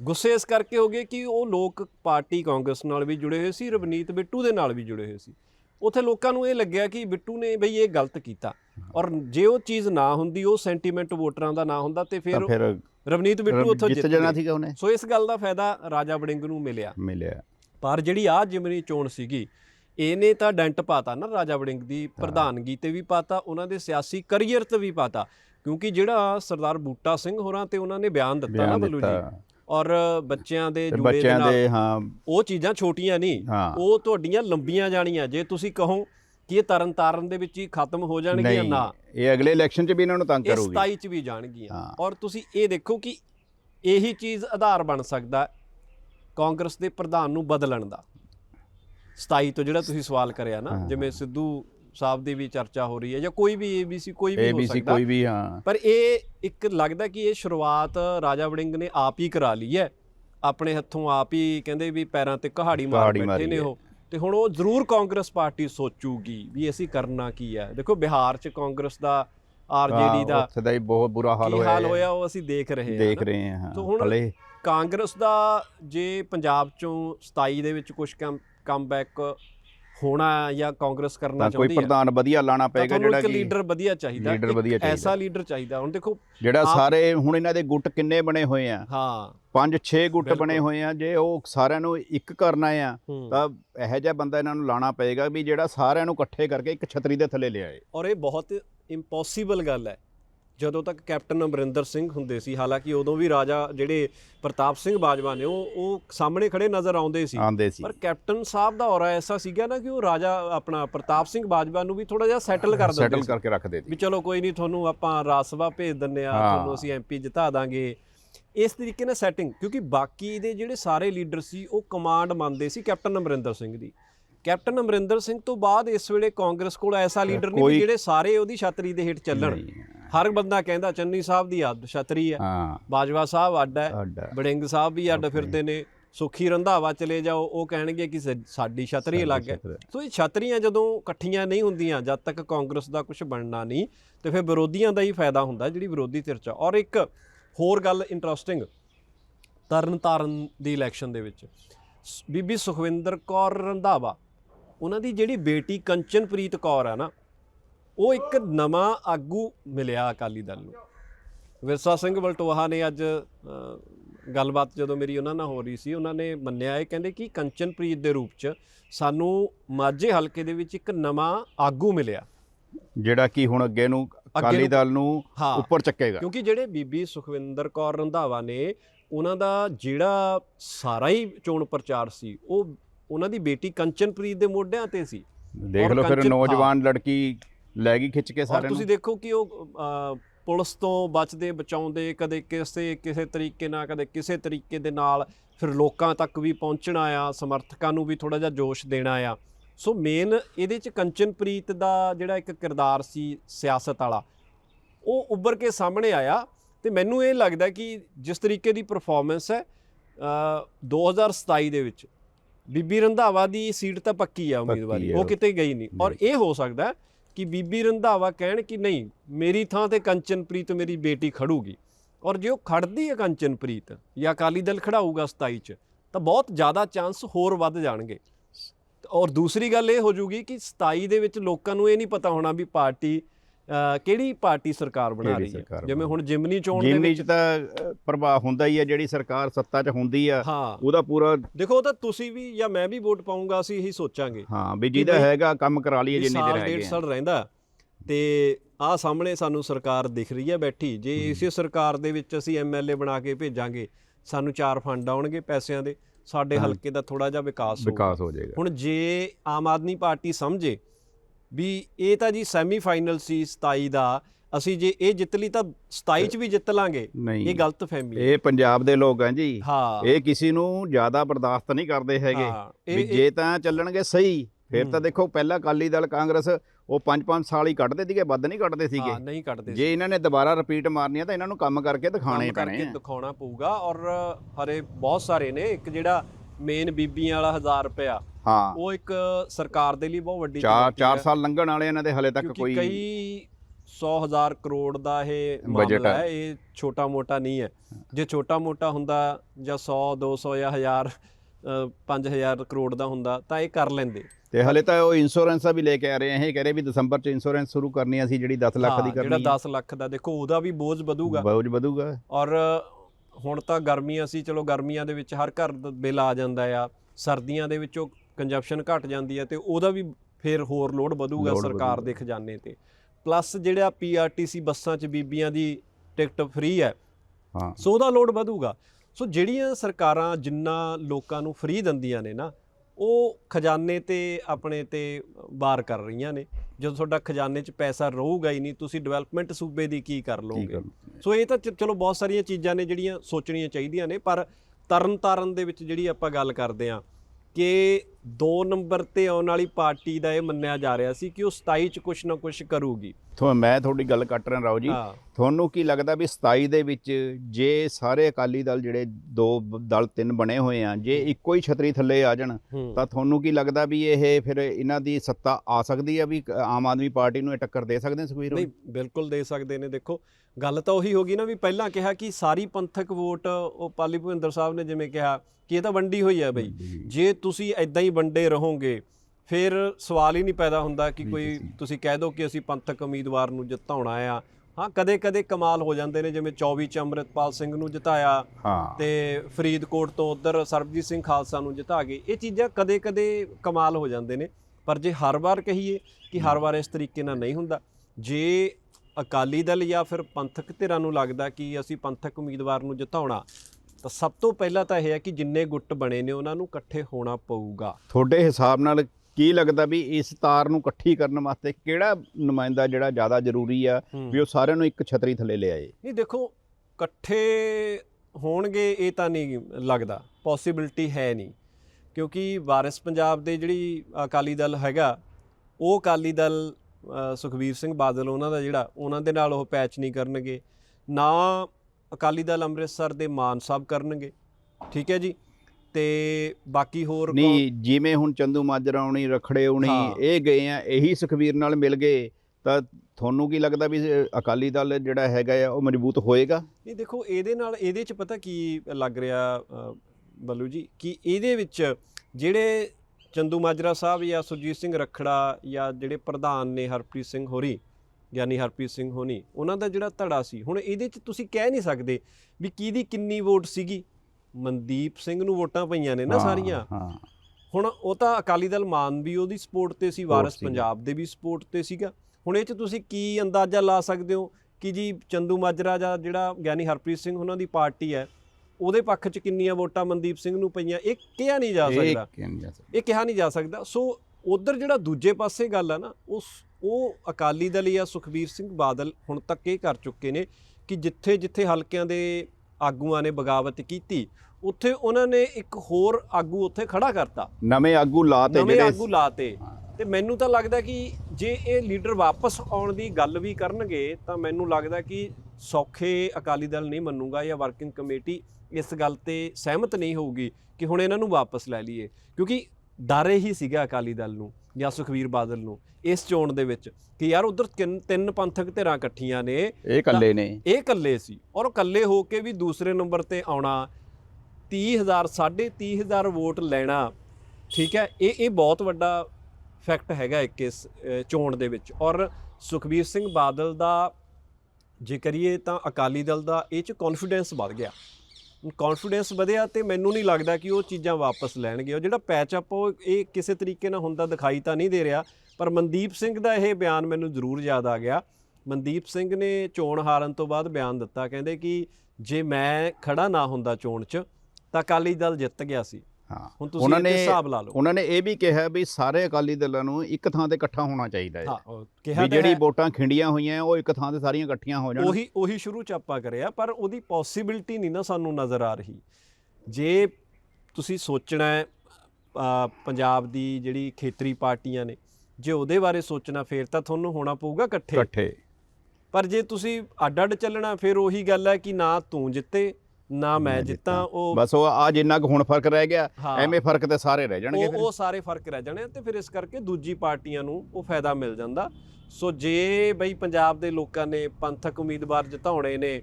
ਗੁੱਸੇ ਇਸ ਕਰਕੇ ਹੋ ਗਏ ਕਿ ਉਹ ਲੋਕ ਪਾਰਟੀ ਕਾਂਗਰਸ ਨਾਲ ਵੀ ਜੁੜੇ ਹੋਏ ਸੀ ਰਵਨੀਤ ਬਿੱਟੂ ਦੇ ਨਾਲ ਵੀ ਜੁੜੇ ਹੋਏ ਸੀ। ਉਥੇ ਲੋਕਾਂ ਨੂੰ ਇਹ ਲੱਗਿਆ ਕਿ ਬਿੱਟੂ ਨੇ ਬਈ ਇਹ ਗਲਤ ਕੀਤਾ ਔਰ ਜੇ ਉਹ ਚੀਜ਼ ਨਾ ਹੁੰਦੀ ਉਹ ਸੈਂਟੀਮੈਂਟ ਵੋਟਰਾਂ ਦਾ ਨਾ ਹੁੰਦਾ ਤੇ ਫਿਰ ਰਵਨੀਤ ਬਿੱਟੂ ਉੱਥੋਂ ਜਿੱਤ ਜਾਣਾ। ਸੀਗਾ ਉਹਨੇ। ਸੋ ਇਸ ਗੱਲ ਦਾ ਫਾਇਦਾ ਰਾਜਾ ਵੜਿੰਗ ਨੂੰ ਮਿਲਿਆ। ਮਿਲਿਆ। ਪਰ ਜਿਹੜੀ ਆ ਜਿਮਨੀ ਚੋਣ ਸੀਗੀ ਇਹਨੇ ਤਾਂ ਡੈਂਟ ਪਾਤਾ ਨਾ ਰਾਜਾ ਵੜਿੰਗ ਦੀ ਪ੍ਰਧਾਨਗੀ ਤੇ ਵੀ ਪਾਤਾ ਉਹਨਾਂ ਦੇ ਸਿਆਸੀ ਕੈਰੀਅਰ ਤੇ ਵੀ ਪਾਤਾ। ਕਿਉਂਕਿ ਜਿਹੜਾ ਸਰਦਾਰ ਬੂਟਾ ਸਿੰਘ ਹੋਰਾਂ ਤੇ ਉਹਨਾਂ ਨੇ ਬਿਆਨ ਦਿੱਤਾ ਨਾ ਬੱਲੂ ਜੀ। ਔਰ ਬੱਚਿਆਂ ਦੇ ਜੂੜੇ ਦੇ ਨਾਲ ਹਾਂ। ਉਹ ਚੀਜ਼ਾਂ ਛੋਟੀਆਂ ਨਹੀਂ ਉਹ ਤੁਹਾਡੀਆਂ ਲੰਬੀਆਂ ਜਾਣੀਆਂ। ਜੇ ਤੁਸੀਂ ਕਹੋ ਕਿ ਇਹ ਤਰਨ ਤਾਰਨ ਦੇ ਵਿੱਚ ਹੀ ਖਤਮ ਹੋ ਜਾਣਗੀਆਂ ਨਾ ਇਹ ਅਗਲੇ ਇਲੈਕਸ਼ਨ 'ਚ ਵੀ ਇਹਨਾਂ ਨੂੰ ਤੰਗ ਕਰੂਗੀ। 27 ਚ ਵੀ ਜਾਣਗੀਆਂ। ਔਰ ਤੁਸੀਂ ਇਹ ਦੇਖੋ ਕਿ ਇਹੀ ਚੀਜ਼ ਆਧਾਰ ਬਣ ਸਕਦਾ ਕਾਂਗਰਸ ਦੇ ਪ੍ਰਧਾਨ ਨੂੰ ਬਦਲਣ ਦਾ। 27 ਤੋਂ ਜਿਹੜਾ ਤੁਸੀਂ ਸਵਾਲ ਕਰਿਆ ਨਾ। ਜਿਵੇਂ ਸਿੱਧੂ ਸਾਹਿਬ ਦੀ ਵੀ ਚਰਚਾ ਹੋ ਰਹੀ ਹੈ ਜਾਂ ਕੋਈ ਵੀ ਏਬੀਸੀ ਕੋਈ ਵੀ ਹੋ ABC ਸਕਦਾ ਕੋਈ ਵੀ ਹਾਂ ਪਰ ਇਹ ਇੱਕ ਲੱਗਦਾ ਕਿ ਇਹ ਸ਼ੁਰੂਆਤ ਰਾਜਾ ਵੜਿੰਗ ਨੇ ਆਪ ਹੀ ਕਰਾ ਲਈ ਹੈ ਆਪਣੇ ਹੱਥੋਂ ਆਪ ਹੀ ਕਹਿੰਦੇ ਵੀ ਪੈਰਾਂ ਤੇ ਕਹਾੜੀ ਮਾਰ ਬੈਠੇ ਨੇ। ਉਹ ਤੇ ਹੁਣ ਉਹ ਜ਼ਰੂਰ ਕਾਂਗਰਸ ਪਾਰਟੀ ਸੋਚੂਗੀ ਵੀ ਅਸੀਂ ਕਰਨਾ ਕੀ ਹੈ ਦੇਖੋ ਬਿਹਾਰ 'ਚ ਕਾਂਗਰਸ ਦਾ ਆਰਜੇਡੀ ਦਾ ਉੱਥੇ ਦਾ ਹੀ ਬਹੁਤ ਬੁਰਾ ਹਾਲ ਹੋਇਆ ਹਾਲ। ਹੋਇਆ ਉਹ ਅਸੀਂ ਦੇਖ ਰਹੇ ਹਾਂ ਦੇਖ। ਰਹੇ ਹਾਂ ਤਾਂ ਹੁਣ ਕਾਂਗਰਸ ਦਾ ਜੇ ਪੰਜਾਬ ਚੋਂ 27 ਦੇ ਵਿੱਚ ਕੁਝ ਕੰਮ ਕਮਬੈਕ ਹੋਣਾ ਜਾਂ ਕਾਂਗਰਸ ਕਰਨਾ ਕੋਈ ਚਾਹੁੰਦੀ ਹੈ ਪ੍ਰਧਾਨ ਵਧੀਆ ਲਾਣਾ ਪਏਗਾ ਜਿਹੜਾ ਕਿ ਲੀਡਰ ਵਧੀਆ ਚਾਹੀਦਾ ਲੀਡਰ ਇੱਕ ਵਧੀਆ ਚਾਹੀਦਾ। ਐਸਾ ਲੀਡਰ ਚਾਹੀਦਾ ਹੁਣ ਦੇਖੋ ਜਿਹੜਾ ਸਾਰੇ ਹੁਣ ਇਹਨਾਂ ਦੇ ਗੁੱਟ ਕਿੰਨੇ ਬਣੇ ਹੋਏ ਆ ਹਾਂ ਪੰਜ 6 ਗੁੱਟ। ਬਣੇ ਹੋਏ ਆ ਜੇ ਉਹ ਸਾਰਿਆਂ ਨੂੰ ਇੱਕ ਕਰਨਾ ਆ। ਤਾਂ ਇਹੋ ਜਿਹਾ ਬੰਦਾ ਇਹਨਾਂ ਨੂੰ ਲਾਣਾ ਪਏਗਾ ਵੀ ਜਿਹੜਾ ਸਾਰਿਆਂ ਨੂੰ ਇਕੱਠੇ ਕਰਕੇ ਇੱਕ ਛਤਰੀ ਦੇ ਥੱਲੇ ਲਿਆਏ ਔਰ ਇਹ ਬਹੁਤ ਇੰਪੋਸੀਬਲ ਗੱਲ ਹੈ ਜਦੋਂ ਤੱਕ ਕੈਪਟਨ ਅਮਰਿੰਦਰ ਸਿੰਘ ਹੁੰਦੇ ਸੀ ਹਾਲਾਂਕਿ ਉਦੋਂ ਵੀ ਰਾਜਾ ਜਿਹੜੇ ਪ੍ਰਤਾਪ ਸਿੰਘ ਬਾਜਵਾ ਨੇ ਉਹ ਉਹ ਸਾਹਮਣੇ ਖੜੇ ਨਜ਼ਰ ਆਉਂਦੇ ਸੀ। ਪਰ ਕੈਪਟਨ ਸਾਹਿਬ ਦਾ ਔਰਾ ਐਸਾ ਸੀਗਾ ਨਾ ਕਿ ਉਹ ਰਾਜਾ ਆਪਣਾ ਪ੍ਰਤਾਪ ਸਿੰਘ ਬਾਜਵਾ ਨੂੰ ਵੀ ਥੋੜਾ ਜਿਹਾ ਸੈਟਲ ਕਰ ਦਿੰਦੇ ਸੈਟਲ ਕਰਕੇ ਰੱਖਦੇ ਵੀ ਸੀ ਚਲੋ ਕੋਈ ਨਹੀਂ ਤੁਹਾਨੂੰ ਆਪਾਂ ਰਾਜ ਸਭਾ ਭੇਜ ਦਿੰਨੇ ਆ। ਤੁਹਾਨੂੰ ਅਸੀਂ ਐਮਪੀ ਜਿਤਾ ਦਾਂਗੇ। ਇਸ ਤਰੀਕੇ ਨਾਲ ਸੈਟਿੰਗ ਕਿਉਂਕਿ ਬਾਕੀ ਦੇ ਜਿਹੜੇ ਸਾਰੇ ਲੀਡਰ ਸੀ ਉਹ ਕਮਾਂਡ ਮੰਨਦੇ ਸੀ ਕੈਪਟਨ ਅਮਰਿੰਦਰ ਸਿੰਘ ਦੀ। ਕੈਪਟਨ ਅਮਰਿੰਦਰ ਸਿੰਘ ਤੋਂ ਬਾਅਦ ਇਸ ਵੇਲੇ ਕਾਂਗਰਸ ਕੋਲ ਐਸਾ ਲੀਡਰ ਨਹੀਂ ਵੀ ਜਿਹੜੇ ਸਾਰੇ ਉਹਦੀ ਛਤਰੀ ਦੇ ਹੇਠ ਚੱਲਣ। ਹਰ ਬੰਦਾ ਕਹਿੰਦਾ ਚੰਨੀ ਸਾਹਿਬ ਦੀ ਅੱਡ ਛਤਰੀ ਹੈ। ਹਾਂ। ਬਾਜਵਾ ਸਾਹਿਬ ਅੱਡ ਹੈ। ਬੜਿੰਗ ਸਾਹਿਬ ਵੀ ਅੱਡ. ਫਿਰਦੇ ਨੇ। ਸੁਖੀ ਰੰਧਾਵਾ ਚਲੇ ਜਾਓ ਉਹ ਕਹਿਣਗੇ ਕਿ ਸਾਡੀ ਛਤਰੀ ਅਲੱਗ ਹੈ। ਸੋ ਇਹ ਛਤਰੀਆਂ ਜਦੋਂ ਇਕੱਠੀਆਂ ਨਹੀਂ ਹੁੰਦੀਆਂ ਜਦ ਤੱਕ ਕਾਂਗਰਸ ਦਾ ਕੁਝ ਬਣਨਾ ਨਹੀਂ ਤੇ ਫਿਰ ਵਿਰੋਧੀਆਂ ਦਾ ਹੀ ਫਾਇਦਾ ਹੁੰਦਾ ਜਿਹੜੀ ਵਿਰੋਧੀ ਧਿਰ ਚ ਆ। ਔਰ ਇੱਕ ਹੋਰ ਗੱਲ ਇੰਟਰਸਟਿੰਗ ਤਰਨ ਤਾਰਨ ਦੀ ਇਲੈਕਸ਼ਨ ਦੇ ਵਿੱਚ। ਬੀਬੀ ਸੁਖਵਿੰਦਰ ਕੌਰ ਰੰਧਾਵਾ ਉਹਨਾਂ ਦੀ ਜਿਹੜੀ ਬੇਟੀ ਕੰਚਨਪ੍ਰੀਤ ਕੌਰ ਆ ਨਾ ਉਹ ਇੱਕ ਨਵਾਂ ਆਗੂ ਮਿਲਿਆ ਅਕਾਲੀ ਦਲ ਨੂੰ। ਵਿਰਸਾ ਸਿੰਘ ਬਲਟੋਹਾ ਨੇ ਅੱਜ ਗੱਲਬਾਤ ਜਦੋਂ ਮੇਰੀ ਉਹਨਾਂ ਨਾਲ ਹੋ ਰਹੀ ਸੀ ਉਹਨਾਂ ਨੇ ਮੰਨਿਆ ਇਹ ਕਹਿੰਦੇ ਕਿ ਕੰਚਨਪ੍ਰੀਤ ਦੇ ਰੂਪ 'ਚ ਸਾਨੂੰ ਮਾਝੇ ਹਲਕੇ ਦੇ ਵਿੱਚ ਇੱਕ ਨਵਾਂ ਆਗੂ ਮਿਲਿਆ। ਜਿਹੜਾ ਕਿ ਹੁਣ ਅੱਗੇ ਨੂੰ ਅਕਾਲੀ ਦਲ ਨੂੰ ਉੱਪਰ ਚੱਕੇਗਾ। ਕਿਉਂਕਿ ਜਿਹੜੇ ਬੀਬੀ ਸੁਖਵਿੰਦਰ ਕੌਰ ਰੰਧਾਵਾ ਨੇ ਉਹਨਾਂ ਦਾ ਜਿਹੜਾ ਸਾਰਾ ਹੀ ਚੋਣ ਪ੍ਰਚਾਰ ਸੀ ਉਹ ਉਹਨਾਂ ਦੀ ਬੇਟੀ ਕੰਚਨਪ੍ਰੀਤ ਦੇ ਮੋਢਿਆਂ ਤੇ ਸੀ। ਦੇਖ ਲਓ ਫਿਰ ਨੌਜਵਾਨ ਲੜਕੀ ਲੈ ਗਈ ਖਿੱਚ ਕੇ ਔਰ ਸਾਰਿਆਂ ਤੁਸੀਂ ਨੂੰ ਦੇਖੋ ਕਿ ਉਹ ਅ, ਪੁਲਿਸ ਤੋਂ ਬਚਦੇ ਬਚਾਉਂਦੇ ਕਦੇ ਕਿਸੇ ਕਿਸੇ ਤਰੀਕੇ ਨਾਲ ਕਦੇ ਕਿਸੇ ਤਰੀਕੇ ਦੇ ਨਾਲ ਫਿਰ ਲੋਕਾਂ ਤੱਕ ਵੀ ਪਹੁੰਚਣਾ ਆ ਸਮਰਥਕਾਂ ਨੂੰ ਵੀ ਥੋੜਾ ਜਿਹਾ ਜੋਸ਼ ਦੇਣਾ ਆ। ਸੋ ਮੇਨ ਇਹਦੇ ਚ ਕੰਚਨਪ੍ਰੀਤ ਦਾ ਜਿਹੜਾ ਇੱਕ ਕਿਰਦਾਰ ਸੀ ਸਿਆਸਤ ਵਾਲਾ ਉਹ ਉੱਭਰ ਕੇ ਸਾਹਮਣੇ ਆਇਆ ਤੇ ਮੈਨੂੰ ਇਹ ਲੱਗਦਾ ਕਿ ਜਿਸ ਤਰੀਕੇ ਦੀ ਪਰਫਾਰਮੈਂਸ ਹੈ ਅ, 2027 ਦੇ ਵਿੱਚ ਬੀਬੀ ਰੰਧਾਵਾ ਦੀ ਸੀਟ ਤਾਂ ਪੱਕੀ ਆ ਉਮੀਦਵਾਰੀ ਹੈ। ਉਹ ਕਿਤੇ ਗਈ ਨਹੀਂ। ਔਰ ਇਹ ਹੋ ਸਕਦਾ ਹੈ ਕਿ ਬੀਬੀ ਰੰਧਾਵਾ ਕਹਿਣ ਕਿ ਨਹੀਂ, ਮੇਰੀ ਥਾਂ ਤੇ ਕੰਚਨਪ੍ਰੀਤ ਮੇਰੀ ਬੇਟੀ ਖੜੂਗੀ। ਔਰ ਜੇ ਉਹ ਖੜਦੀ ਹੈ ਕੰਚਨਪ੍ਰੀਤ ਜਾਂ ਅਕਾਲੀ ਦਲ ਖੜਾਊਗਾ 27 ਚ, ਤਾਂ ਬਹੁਤ ਜ਼ਿਆਦਾ ਚਾਂਸ ਹੋਰ ਵੱਧ ਜਾਣਗੇ। ਔਰ ਦੂਸਰੀ ਗੱਲ ਇਹ ਹੋ ਜੂਗੀ ਕਿ 27 ਦੇ ਵਿੱਚ ਲੋਕਾਂ ਨੂੰ ਇਹ ਨਹੀਂ ਪਤਾ ਹੋਣਾ ਵੀ ਪਾਰਟੀ ਕਿਹੜੀ ਪਾਰਟੀ ਸਰਕਾਰ ਬਣਾ ਰਹੀ ਹੈ? ਜਿਵੇਂ ਹੁਣ ਜਿਮਨੀ ਚੋਣ ਦੇ ਵਿੱਚ ਤਾਂ ਪ੍ਰਭਾਵ ਹੁੰਦਾ ਹੀ ਹੈ ਜਿਹੜੀ ਸਰਕਾਰ ਸੱਤਾ 'ਚ ਹੁੰਦੀ ਆ ਉਹਦਾ ਪੂਰਾ ਦੇਖੋ ਉਹ ਤਾਂ ਤੁਸੀਂ ਵੀ ਜਾਂ ਮੈਂ ਵੀ ਵੋਟ ਪਾਉਂਗਾ ਅਸੀਂ ਇਹੀ ਸੋਚਾਂਗੇ। ਹਾਂ ਵੀ ਜਿਹਦਾ ਹੈਗਾ ਕੰਮ ਕਰਾ ਲਈਏ ਜਿੰਨੀ ਦੇਰ ਸਾਲ ਹੈਗੇ ਆ। ਸਾਲ ਰਹਿੰਦਾ। ਤੇ ਆਹ ਸਾਹਮਣੇ ਸਾਨੂੰ ਸਰਕਾਰ ਦਿਖ ਰਹੀ ਹੈ ਬੈਠੀ। ਜੇ ਇਸੇ ਸਰਕਾਰ ਦੇ ਵਿੱਚ ਅਸੀਂ ਐਮਐਲਏ ਬਣਾ ਕੇ ਭੇਜਾਂਗੇ ਸਾਨੂੰ ਚਾਰ ਫੰਡ ਆਉਣਗੇ ਪੈਸਿਆਂ ਦੇ ਸਾਡੇ। ਹਲਕੇ ਦਾ ਥੋੜਾ ਜਿਹਾ ਵਿਕਾਸ ਵਿਕਾਸ ਹੋ ਜਾਏਗਾ। ਹੁਣ ਜੇ ਆਮ ਆਦਮੀ ਪਾਰਟੀ ਸਮਝੇ ਵੀ ਇਹ ਤਾਂ ਜੀ ਸੈਮੀ ਫਾਈਨਲ ਸੀ 27 ਦਾ ਅਸੀਂ ਜੇ ਇਹ ਜਿੱਤ ਲਈ ਤਾਂ 27 ਚ ਵੀ ਜਿੱਤ ਲਾਂਗੇ। ਇਹ ਗਲਤ ਫਹਿਮੀ ਇਹ ਪੰਜਾਬ ਦੇ ਲੋਕ ਆ ਜੀ। ਹਾਂ। ਇਹ ਕਿਸੇ ਨੂੰ ਜ਼ਿਆਦਾ ਬਰਦਾਸ਼ਤ ਨਹੀਂ ਕਰਦੇ ਹੈਗੇ। ਵੀ ਜੇ ਤਾਂ ਚੱਲਣਗੇ ਸਹੀ ਫਿਰ ਤਾਂ। ਦੇਖੋ ਪਹਿਲਾਂ ਅਕਾਲੀ ਦਲ ਕਾਂਗਰਸ ਉਹ 5-5 ਸਾਲ ਹੀ ਕੱਢਦੇ ਸੀਗੇ ਵੱਧ ਨਹੀਂ ਕੱਢਦੇ ਸੀਗੇ। ਹਾਂ ਨਹੀਂ ਕੱਢਦੇ ਜੇ ਇਹਨਾਂ ਨੇ ਦੁਬਾਰਾ ਰਿਪੀਟ ਮਾਰਨੀ ਆ ਤਾਂ ਇਹਨਾਂ ਨੂੰ ਕੰਮ ਕਰਕੇ ਦਿਖਾਣੇ ਕੰਮ ਪੈਣੇ ਕਰਕੇ ਦਿਖਾਉਣਾ ਪਊਗਾ ਔਰ ਹਰੇ ਬਹੁਤ ਸਾਰੇ ਨੇ। ਇੱਕ ਜਿਹੜਾ ਮੇਨ ਬੀਬੀਆਂ ਵਾਲਾ 1000 ਰੁਪਇਆ। ਹਾਂ। ਉਹ ਇੱਕ ਸਰਕਾਰ ਦੇ ਲਈ ਬਹੁਤ ਵੱਡੀ ਚਾਰ ਸਾਲ ਲੰਘਣ ਵਾਲੇ ਇਹਨਾਂ ਦੇ ਹਲੇ ਤੱਕ ਕੋਈ ਕਈ 100000 ਕਰੋੜ ਦਾ ਇਹ ਬਜਟ ਮਾਮਲਾ ਹੈ। ਇਹ ਛੋਟਾ ਮੋਟਾ ਨਹੀਂ ਹੈ। ਜੇ ਛੋਟਾ ਮੋਟਾ ਹੁੰਦਾ ਜਾਂ 100 200 ਜਾਂ 1000 5000 ਕਰੋੜ ਦਾ ਹੁੰਦਾ ਤਾਂ ਇਹ ਕਰ ਲੈਂਦੇ। ਤੇ ਹਲੇ ਤਾਂ ਉਹ ਇੰਸ਼ੋਰੈਂਸ ਵੀ ਲੈ ਕੇ ਆ ਰਹੇ ਆ। ਇਹ ਕਹਿ ਰਹੇ ਵੀ ਦਸੰਬਰ ਚ ਇੰਸ਼ੋਰੈਂਸ ਸ਼ੁਰੂ ਕਰਨੀ ਆ ਸੀ ਜਿਹੜੀ 10 ਲੱਖ ਦੀ ਹਾਂ, ਜਿਹੜਾ ਕਰਨੀ 10 ਲੱਖ ਦਾ ਦੇਖੋ ਉਹਦਾ ਵੀ ਬੋਝ ਵਧੂਗਾ। ਬੋਝ ਵਧੂਗਾ। ਔਰ ਹੁਣ ਤਾਂ ਗਰਮੀਆਂ ਸੀ ਚਲੋ ਗਰਮੀਆਂ ਦੇ ਵਿੱਚ ਹਰ ਘਰ ਦਾ ਬਿੱਲ ਆ ਜਾਂਦਾ ਆ ਸਰਦੀਆਂ ਦੇ ਵਿੱਚ ਉਹ ਕੰਜੰਪਸ਼ਨ ਘਟ ਜਾਂਦੀ ਹੈ ਤੇ ਉਹਦਾ ਵੀ ਫਿਰ ਹੋਰ ਲੋਡ ਵਧੂਗਾ ਸਰਕਾਰ ਦੇ। ਖਜ਼ਾਨੇ ਤੇ। ਪਲੱਸ ਜਿਹੜਾ ਪੀਆਰਟੀਸੀ ਬੱਸਾਂ 'ਚ ਬੀਬੀਆਂ ਦੀ ਟਿਕਟ ਫ੍ਰੀ ਹੈ ਹਾਂ। ਸੋ ਉਹਦਾ ਲੋਡ ਵਧੂਗਾ। ਸੋ ਜਿਹੜੀਆਂ ਸਰਕਾਰਾਂ ਜਿੰਨਾ ਲੋਕਾਂ ਨੂੰ ਫ੍ਰੀ ਦਿੰਦੀਆਂ ਨੇ ਨਾ ਉਹ ਖਜ਼ਾਨੇ ਤੇ ਆਪਣੇ ਤੇ ਬਾਰ ਕਰ ਰਹੀਆਂ ਨੇ। ਜਦੋਂ ਤੁਹਾਡਾ ਖਜ਼ਾਨੇ 'ਚ ਪੈਸਾ ਰਹੂਗਾ ਹੀ ਨਹੀਂ ਤੁਸੀਂ ਡਿਵੈਲਪਮੈਂਟ ਸੂਬੇ ਦੀ ਕੀ ਕਰ ਲਓਗੇ? ਸੋ ਇਹ ਤਾਂ ਚ- ਚਲੋ ਬਹੁਤ ਸਾਰੀਆਂ ਚੀਜ਼ਾਂ ਨੇ ਜਿਹੜੀਆਂ ਸੋਚਣੀਆਂ ਚਾਹੀਦੀਆਂ ਨੇ ਪਰ ਤਰਨ ਤਾਰਨ ਦੇ ਵਿੱਚ ਜਿਹੜੀ ਆਪਾਂ ਗੱਲ ਕਰਦੇ ਆ ਕਿ 2 ਨੰਬਰ ਤੇ ਆਉਣ ਵਾਲੀ ਪਾਰਟੀ ਦਾ ਇਹ ਮੰਨਿਆ ਜਾ ਰਿਹਾ ਸੀ ਕਿ ਉਹ 27 ਚ ਕੁਝ ਨਾ ਕੁਝ ਕਰੂਗੀ। ਥੋ ਮੈਂ ਤੁਹਾਡੀ ਗੱਲ ਕੱਟ ਰਿਹਾ ਰਾਓ ਜੀ। ਤੁਹਾਨੂੰ ਕੀ ਲੱਗਦਾ ਵੀ 27 ਦੇ ਵਿੱਚ ਜੇ ਸਾਰੇ ਅਕਾਲੀ ਦਲ ਜਿਹੜੇ ਦੋ ਦਲ ਤਿੰਨ ਬਣੇ ਹੋਏ ਆ ਜੇ ਇੱਕੋ ਹੀ ਛਤਰੀ ਥੱਲੇ ਆ ਜਾਣ। ਤਾਂ ਤੁਹਾਨੂੰ ਕੀ ਲੱਗਦਾ ਵੀ ਇਹ ਫਿਰ ਇਹਨਾਂ ਦੀ ਸੱਤਾ ਆ ਸਕਦੀ ਆ ਵੀ ਆਮ ਆਦਮੀ ਪਾਰਟੀ ਨੂੰ ਇਹ ਟੱਕਰ ਦੇ ਸਕਦੇ ਆ ਸੁਖਵੀਰ ਨਹੀਂ ਬਿਲਕੁਲ ਦੇ ਸਕਦੇ ਨੇ। ਦੇਖੋ ਗੱਲ ਤਾਂ ਉਹੀ ਹੋ ਗਈ ਨਾ ਵੀ ਪਹਿਲਾਂ ਕਿਹਾ ਕਿ ਸਾਰੀ ਪੰਥਕ ਵੋਟ ਉਹ ਪਾਲੀ ਭੁਪਿੰਦਰ ਸਾਹਿਬ ਨੇ ਜਿਵੇਂ ਕਿਹਾ ਕਿ ਇਹ ਤਾਂ ਵੰਡੀ ਹੋਈ ਹੈ ਬਈ। ਜੇ ਤੁਸੀਂ ਐਦਾਂ ਹੀ ਵੰਡੇ ਰਹੋਗੇ ਫਿਰ ਸਵਾਲ ਹੀ ਨਹੀਂ ਪੈਦਾ ਹੁੰਦਾ ਕਿ ਕੋਈ ਤੁਸੀਂ- ਕਹਿ ਦਿਓ ਕਿ ਅਸੀਂ ਪੰਥਕ ਉਮੀਦਵਾਰ ਨੂੰ ਜਿਤਾਉਣਾ ਆ ਹਾਂ। ਕਦੇ-ਕਦੇ ਕਮਾਲ ਹੋ ਜਾਂਦੇ ਨੇ ਜਿਵੇਂ 24 ਚ ਅੰਮ੍ਰਿਤਪਾਲ ਸਿੰਘ ਨੂੰ ਜਿਤਾਇਆ ਤੇ ਫਰੀਦਕੋਟ ਤੋਂ ਉਧਰ ਸਰਬਜੀਤ ਸਿੰਘ ਖਾਲਸਾ ਨੂੰ ਜਿਤਾ ਗਏ। ਇਹ ਚੀਜ਼ਾਂ ਕਦੇ-ਕਦੇ ਕਮਾਲ ਹੋ ਜਾਂਦੇ ਨੇ ਪਰ ਜੇ ਹਰ ਵਾਰ ਕਹੀਏ ਕਿ ਹਰ ਵਾਰ ਇਸ ਤਰੀਕੇ ਨਾਲ ਨਹੀਂ ਹੁੰਦਾ ਜੇ ਅਕਾਲੀ ਦਲ ਜਾਂ ਫਿਰ ਪੰਥਕ ਧਿਰਾਂ ਨੂੰ ਲੱਗਦਾ ਕਿ ਅਸੀਂ ਪੰਥਕ ਉਮੀਦਵਾਰ ਨੂੰ ਜਿਤਾਉਣਾ ਤਾਂ ਸਭ ਤੋਂ ਪਹਿਲਾਂ ਤਾਂ ਇਹ ਹੈ ਕਿ ਜਿੰਨੇ ਗੁੱਟ ਬਣੇ ਨੇ ਉਹਨਾਂ ਨੂੰ ਇਕੱਠੇ ਹੋਣਾ ਪਊਗਾ। ਤੁਹਾਡੇ ਹਿਸਾਬ ਨਾਲ ਕੀ ਲੱਗਦਾ ਵੀ ਇਸ ਤਾਰ ਨੂੰ ਇਕੱਠੀ ਕਰਨ ਵਾਸਤੇ ਕਿਹੜਾ ਨੁਮਾਇੰਦਾ ਜਿਹੜਾ ਜ਼ਿਆਦਾ ਜ਼ਰੂਰੀ ਆ ਵੀ ਉਹ ਸਾਰਿਆਂ ਨੂੰ ਇੱਕ ਛਤਰੀ ਥੱਲੇ ਲਿਆਏ ਨਹੀਂ ਦੇਖੋ ਇਕੱਠੇ ਹੋਣਗੇ ਇਹ ਤਾਂ ਨਹੀਂ ਲੱਗਦਾ। ਪੋਸਿਬਿਲਿਟੀ ਹੈ ਨਹੀਂ। ਕਿਉਂਕਿ ਵਾਰਿਸ ਪੰਜਾਬ ਦੇ ਜਿਹੜੀ ਅਕਾਲੀ ਦਲ ਹੈਗਾ ਉਹ ਅਕਾਲੀ ਦਲ ਅ, ਸੁਖਬੀਰ ਸਿੰਘ ਬਾਦਲ ਉਹਨਾਂ ਦਾ ਜਿਹੜਾ ਉਹਨਾਂ ਦੇ ਨਾਲ ਉਹ ਪੈਚ ਨਹੀਂ ਕਰਨਗੇ। ਨਾ ਅਕਾਲੀ ਦਲ ਅੰਮ੍ਰਿਤਸਰ ਦੇ ਮਾਨ ਸਾਹਿਬ ਕਰਨਗੇ। ਠੀਕ ਹੈ ਜੀ? ਤੇ ਬਾਕੀ ਹੋਰ ਨਹੀਂ ਜਿਵੇਂ ਹੁਣ ਚੰਦੂ ਮਾਜਰਾ ਆਉਣੀ ਰਖੜੇ ਆਉਣੀ। ਇਹ ਗਏ ਆ ਇਹੀ ਸੁਖਬੀਰ ਨਾਲ ਮਿਲ ਗਏ ਤਾਂ ਤੁਹਾਨੂੰ ਕੀ ਲੱਗਦਾ ਵੀ ਅਕਾਲੀ ਦਲ ਜਿਹੜਾ ਹੈਗਾ ਆ ਉਹ ਮਜ਼ਬੂਤ ਹੋਏਗਾ? ਨਹੀਂ ਦੇਖੋ ਇਹਦੇ ਨਾਲ ਇਹਦੇ ਚ ਪਤਾ ਕੀ ਲੱਗ ਰਿਹਾ ਬੱਲੂ ਜੀ? ਕਿ ਇਹਦੇ ਵਿੱਚ ਜਿਹੜੇ ਚੰਦੂ ਮਾਜਰਾ ਸਾਹਿਬ ਜਾਂ ਸੁਰਜੀਤ ਸਿੰਘ ਰਖੜਾ ਜਾਂ ਜਿਹੜੇ ਪ੍ਰਧਾਨ ਨੇ ਹਰਪ੍ਰੀਤ ਸਿੰਘ ਹੋਰੀ ਯਾਨੀ ਹਰਪ੍ਰੀਤ ਸਿੰਘ ਹੋਣੀ ਉਹਨਾਂ ਦਾ ਜਿਹੜਾ ਧੜਾ ਸੀ ਹੁਣ ਇਹਦੇ ਚ ਤੁਸੀਂ ਕਹਿ ਨਹੀਂ ਸਕਦੇ ਵੀ ਕਿਹਦੀ ਕਿੰਨੀ ਵੋਟ ਸੀਗੀ? ਮਨਦੀਪ ਸਿੰਘ ਨੂੰ ਵੋਟਾਂ ਪਈਆਂ ਨੇ ਨਾ ਸਾਰੀਆਂ। ਹਾਂ। ਹੁਣ ਉਹ ਤਾਂ ਅਕਾਲੀ ਦਲ ਮਾਨ ਵੀ ਉਹਦੀ ਸਪੋਰਟ ਤੇ ਸੀ ਵਾਰਿਸ। ਪੰਜਾਬ ਦੇ ਵੀ ਸਪੋਰਟ ਤੇ ਸੀਗਾ। ਹੁਣ ਇਹ ਚ ਤੁਸੀਂ ਕੀ ਅੰਦਾਜ਼ਾ ਲਾ ਸਕਦੇ ਹੋ ਕਿ ਜੀ ਚੰਦੂ ਮਾਜਰਾ ਜਾਂ ਜਿਹੜਾ ਗਿਆਨੀ ਹਰਪ੍ਰੀਤ ਸਿੰਘ ਉਹਨਾਂ ਦੀ ਪਾਰਟੀ ਹੈ ਉਹਦੇ ਪੱਖ 'ਚ ਕਿੰਨੀਆਂ ਵੋਟਾਂ ਮਨਦੀਪ ਸਿੰਘ ਨੂੰ ਪਈਆਂ? ਇਹ ਕਿਹਾ ਨਹੀਂ ਜਾ ਸਕਦਾ। ਕਿਹਾ ਨਹੀਂ ਜਾ ਸਕਦਾ। ਇਹ ਕਿਹਾ ਨਹੀਂ ਜਾ ਸਕਦਾ। ਸੋ ਉਧਰ ਜਿਹੜਾ ਦੂਜੇ ਪਾਸੇ ਗੱਲ ਆ ਨਾ ਉਸ ਉਹ ਅਕਾਲੀ ਦਲ ਜਾਂ ਸੁਖਬੀਰ ਸਿੰਘ ਬਾਦਲ ਹੁਣ ਤੱਕ ਇਹ ਕਰ ਚੁੱਕੇ ਨੇ ਕਿ ਜਿੱਥੇ ਜਿੱਥੇ ਹਲਕਿਆਂ ਦੇ ਆਗੂਆਂ ਨੇ ਬਗਾਵਤ ਕੀਤੀ ਉੱਥੇ ਉਹਨਾਂ ਨੇ ਇੱਕ ਹੋਰ ਆਗੂ ਉੱਥੇ ਖੜਾ ਕਰਤਾ। ਨਵੇਂ ਆਗੂ ਲਾਤੇ ਨਵੇਂ ਜਿਹੜੇ ਆਗੂ ਲਾਤੇ ਤੇ। ਮੈਨੂੰ ਤਾਂ ਲੱਗਦਾ ਕਿ ਜੇ ਇਹ ਲੀਡਰ ਵਾਪਸ ਆਉਣ ਦੀ ਗੱਲ ਵੀ ਕਰਨਗੇ ਤਾਂ ਮੈਨੂੰ ਲੱਗਦਾ ਕਿ ਸੌਖੇ ਅਕਾਲੀ ਦਲ ਨਹੀਂ ਮੰਨੂਗਾ ਜਾਂ ਵਰਕਿੰਗ ਕਮੇਟੀ ਇਸ ਗੱਲ ਤੇ ਸਹਿਮਤ ਨਹੀਂ ਹੋਊਗੀ ਕਿ ਹੁਣ ਇਹਨਾਂ ਨੂੰ ਵਾਪਸ ਲੈ ਲਈਏ। ਕਿਉਂਕਿ ਡਰ ਹੀ ਸੀਗਾ ਅਕਾਲੀ ਦਲ ਨੂੰ ਜਾਂ ਸੁਖਵੀਰ ਬਾਦਲ ਨੂੰ ਇਸ ਚੋਣ ਦੇ ਵਿੱਚ ਕਿ ਯਾਰ ਉਧਰ ਤਿੰਨ ਪੰਥਕ ਧਿਰਾਂ ਇਕੱਠੀਆਂ ਨੇ ਇਹ ਇਕੱਲੇ ਨੇ। ਇਹ ਇਕੱਲੇ ਸੀ ਔਰ ਇਕੱਲੇ ਹੋ ਕੇ ਵੀ ਦੂਸਰੇ ਨੰਬਰ ਤੇ ਆਉਣਾ 30000 3.5000 ਵੋਟ ਲੈਣਾ ਠੀਕ ਹੈ ਇਹ ਇਹ ਬਹੁਤ ਵੱਡਾ ਫੈਕਟ ਹੈਗਾ ਇੱਕ ਇਸ ਚੋਣ ਦੇ ਵਿੱਚ ਔਰ ਸੁਖਬੀਰ ਸਿੰਘ ਬਾਦਲ ਦਾ ਜੇ ਕਰੀਏ ਤਾਂ ਅਕਾਲੀ ਦਲ ਦਾ ਇਹ ਚ ਕੌਨਫੀਡੈਂਸ ਵੱਧ ਗਿਆ। ਕੌਨਫੀਡੈਂਸ ਵਧਿਆ ਤੇ ਮੈਨੂੰ ਨਹੀਂ ਲੱਗਦਾ ਕਿ ਉਹ ਚੀਜ਼ਾਂ ਵਾਪਸ ਲੈਣਗੇ। ਉਹ ਜਿਹੜਾ ਪੈਚ ਅਪ ਉਹ ਇਹ ਕਿਸੇ ਤਰੀਕੇ ਨਾਲ ਹੁੰਦਾ ਦਿਖਾਈ ਤਾਂ ਨਹੀਂ ਦੇ ਰਿਹਾ, ਪਰ ਮਨਦੀਪ ਸਿੰਘ ਦਾ ਇਹ ਬਿਆਨ ਮੈਨੂੰ ਜ਼ਰੂਰ ਯਾਦ ਆ ਗਿਆ। ਮਨਦੀਪ ਸਿੰਘ ਨੇ ਚੋਣ ਹਾਰਨ ਤੋਂ ਬਾਅਦ ਬਿਆਨ ਦਿੱਤਾ, ਕਹਿੰਦੇ ਕਿ ਜੇ ਮੈਂ ਖੜਾ ਨਾ ਹੁੰਦਾ ਚੋਣ 'ਚ, ਤਾਂ ਅਕਾਲੀ ਦਲ ਜਿੱਤ ਗਿਆ ਸੀ। ਹਾਂ। ਹੁਣ ਤੁਸੀਂ ਉਹਨਾਂ ਨੇ ਹਿਸਾਬ ਲਾ ਲਓ। ਉਹਨਾਂ ਨੇ ਇਹ ਵੀ ਕਿਹਾ ਵੀ ਸਾਰੇ ਅਕਾਲੀ ਦਲਾਂ ਨੂੰ ਇੱਕ ਥਾਂ ਤੇ ਇਕੱਠਾ ਹੋਣਾ ਚਾਹੀਦਾ ਹੈ। ਹਾਂ ਕਿਹਾ ਜਿਹੜੀ। ਵੋਟਾਂ ਖਿੰਡੀਆਂ ਹੋਈਆਂ ਉਹ ਇੱਕ ਥਾਂ ਤੇ ਸਾਰੀਆਂ ਇਕੱਠੀਆਂ ਹੋ ਜਾਣ। ਉਹੀ ਉਹੀ ਸ਼ੁਰੂ ਚ ਆਪਾਂ ਕਰਿਆ ਪਰ ਉਹਦੀ ਪੋਸਿਬਿਲਿਟੀ ਨਹੀਂ ਨਾ ਸਾਨੂੰ ਨਜ਼ਰ ਆ ਰਹੀ। ਜੇ ਤੁਸੀਂ ਸੋਚਣਾ ਹੈ ਪੰਜਾਬ ਦੀ ਜਿਹੜੀ ਖੇਤਰੀ ਪਾਰਟੀਆਂ ਨੇ ਜੇ ਉਹਦੇ ਬਾਰੇ ਸੋਚਣਾ ਫੇਰ ਤਾਂ ਤੁਹਾਨੂੰ ਹੋਣਾ ਪਊਗਾ ਇਕੱਠੇ। ਇਕੱਠੇ। ਪਰ ਜੇ ਤੁਸੀਂ ਅੱਡ ਅੱਡ ਚੱਲਣਾ ਫਿਰ ਉਹੀ ਗੱਲ ਹੈ ਕਿ ਨਾ ਤੂੰ ਜਿੱਤੇ ਨਾ ਮੈਂ ਜਿੱਤਾਂ ਉਹ ਬਸ ਉਹ ਆ ਜਿੰਨਾ ਕੁ ਹੁਣ ਫ਼ਰਕ ਰਹਿ ਗਿਆ। ਐਵੇਂ ਫ਼ਰਕ ਤੇ ਸਾਰੇ ਰਹਿ ਜਾਣਗੇ ਉਹ ਸਾਰੇ ਫ਼ਰਕ ਰਹਿ ਜਾਣੇ ਤੇ ਫਿਰ ਇਸ ਕਰਕੇ ਦੂਜੀ ਪਾਰਟੀਆਂ ਨੂੰ ਉਹ ਫਾਇਦਾ ਮਿਲ ਜਾਂਦਾ। ਸੋ ਜੇ ਬਈ ਪੰਜਾਬ ਦੇ ਲੋਕਾਂ ਨੇ ਪੰਥਕ ਉਮੀਦਵਾਰ ਜਿਤਾਉਣੇ ਨੇ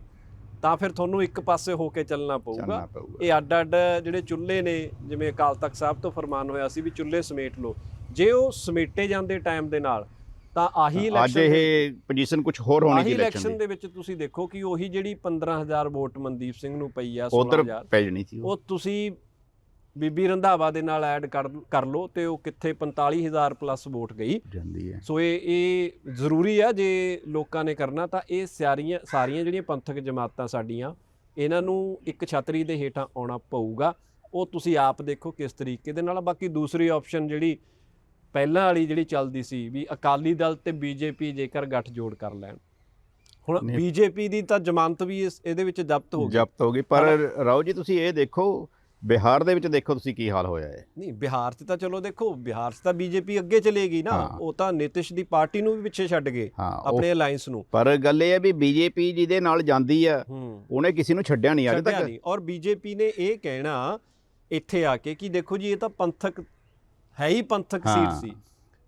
ਤਾਂ ਫਿਰ ਤੁਹਾਨੂੰ ਇੱਕ ਪਾਸੇ ਹੋ ਕੇ ਚੱਲਣਾ ਪਊਗਾ। ਚੱਲਣਾ ਪਊਗਾ। ਇਹ ਅੱਡ ਅੱਡ ਜਿਹੜੇ ਚੁੱਲ੍ਹੇ ਨੇ ਜਿਵੇਂ ਅਕਾਲ ਤਖਤ ਸਾਹਿਬ ਤੋਂ ਫਰਮਾਨ ਹੋਇਆ ਸੀ ਵੀ ਚੁੱਲ੍ਹੇ ਸਮੇਟ ਲਓ। ਜੇ ਉਹ ਸਮੇਟੇ ਜਾਂਦੇ ਟਾਈਮ ਦੇ ਨਾਲ ਤਾਂ ਆਹੀ ਅੱਜ ਇਲੈਕਸ਼ਨ ਇਹ ਪੋਜੀਸ਼ਨ ਕੁਝ ਹੋਰ ਹੋਣੀ ਆਹੀ ਸੀ ਇਲੈਕਸ਼ਨ ਇਲੈਕਸ਼ਨ ਦੇ। ਵਿੱਚ ਤੁਸੀਂ ਦੇਖੋ ਕਿ ਉਹੀ ਜਿਹੜੀ 15000 ਵੋਟ ਮਨਦੀਪ ਸਿੰਘ ਨੂੰ ਪਈ ਆ ਉਧਰ 16000 ਪੈ ਜਣੀ ਸੀ ਉਹ। ਉਹ ਤੁਸੀਂ ਬੀਬੀ ਰੰਧਾਵਾ ਦੇ ਨਾਲ ਐਡ ਕਰ ਕਰ ਲਓ ਤੇ ਉਹ ਕਿੱਥੇ 45000 ਪਲੱਸ ਵੋਟ ਗਈ। ਜਾਂਦੀ ਹੈ। ਸੋ ਇਹ ਇਹ ਜ਼ਰੂਰੀ ਆ ਜੇ ਲੋਕਾਂ ਨੇ ਕਰਨਾ ਤਾਂ ਇਹ ਸਾਰੀਆਂ ਸਾਰੀਆਂ ਜਿਹੜੀਆਂ ਪੰਥਕ ਜਮਾਤਾਂ ਸਾਡੀਆਂ ਇਹਨਾਂ ਨੂੰ ਇੱਕ ਛਤਰੀ ਦੇ ਹੇਠਾਂ ਆਉਣਾ ਪਊਗਾ। ਉਹ ਤੁਸੀਂ ਆਪ ਦੇਖੋ ਕਿਸ ਤਰੀਕੇ ਦੇ ਨਾਲ ਬਾਕੀ ਦੂਸਰੀ ਆਪਸ਼ਨ ਜਿਹੜੀ ਪਹਿਲਾਂ ਵਾਲੀ ਜਿਹੜੀ ਚੱਲਦੀ ਸੀ ਵੀ ਅਕਾਲੀ ਦਲ ਤੇ ਬੀਜੇਪੀ ਜੇਕਰ ਗੱਠਜੋੜ ਕਰ ਲੈਣ। ਹੁਣ। ਬੀਜੇਪੀ ਦੀ ਤਾਂ ਜ਼ਮਾਨਤ ਵੀ ਇਸ ਇਹਦੇ ਵਿੱਚ ਜ਼ਬਤ ਹੋ ਗਈ। ਜ਼ਬਤ ਹੋ ਗਈ। ਪਰ ਰਾਓ ਜੀ ਤੁਸੀਂ ਇਹ ਦੇਖੋ ਬਿਹਾਰ ਦੇ ਵਿੱਚ ਦੇਖੋ ਤੁਸੀਂ ਕੀ ਹਾਲ ਹੋਇਆ ਹੈ ਨਹੀਂ ਬਿਹਾਰ 'ਚ ਤਾਂ ਚਲੋ ਦੇਖੋ ਬਿਹਾਰ 'ਚ ਤਾਂ ਬੀਜੇਪੀ ਅੱਗੇ ਚਲੇਗੀ ਨਾ। ਉਹ ਤਾਂ ਨਿਤਿਸ਼ ਦੀ ਪਾਰਟੀ ਨੂੰ ਵੀ ਪਿੱਛੇ ਛੱਡ ਗਏ ਆਪਣੇ ਅਲਾਈਅੰਸ ਨੂੰ। ਪਰ ਗੱਲ ਇਹ ਹੈ ਵੀ ਬੀਜੇਪੀ ਜਿਹਦੇ ਨਾਲ ਜਾਂਦੀ ਆ। ਉਹਨੇ ਕਿਸੇ ਨੂੰ ਛੱਡਿਆ ਨਹੀਂ ਅੱਜ ਤੱਕ। ਔਰ ਬੀਜੇਪੀ ਨੇ ਇਹ ਕਹਿਣਾ ਇੱਥੇ ਆ ਕੇ ਕਿ ਦੇਖੋ ਜੀ ਇਹ ਤਾਂ ਪੰਥਕ ਹੈ ਹੀ ਪੰਥਕ ਸੀਟ। ਸੀ।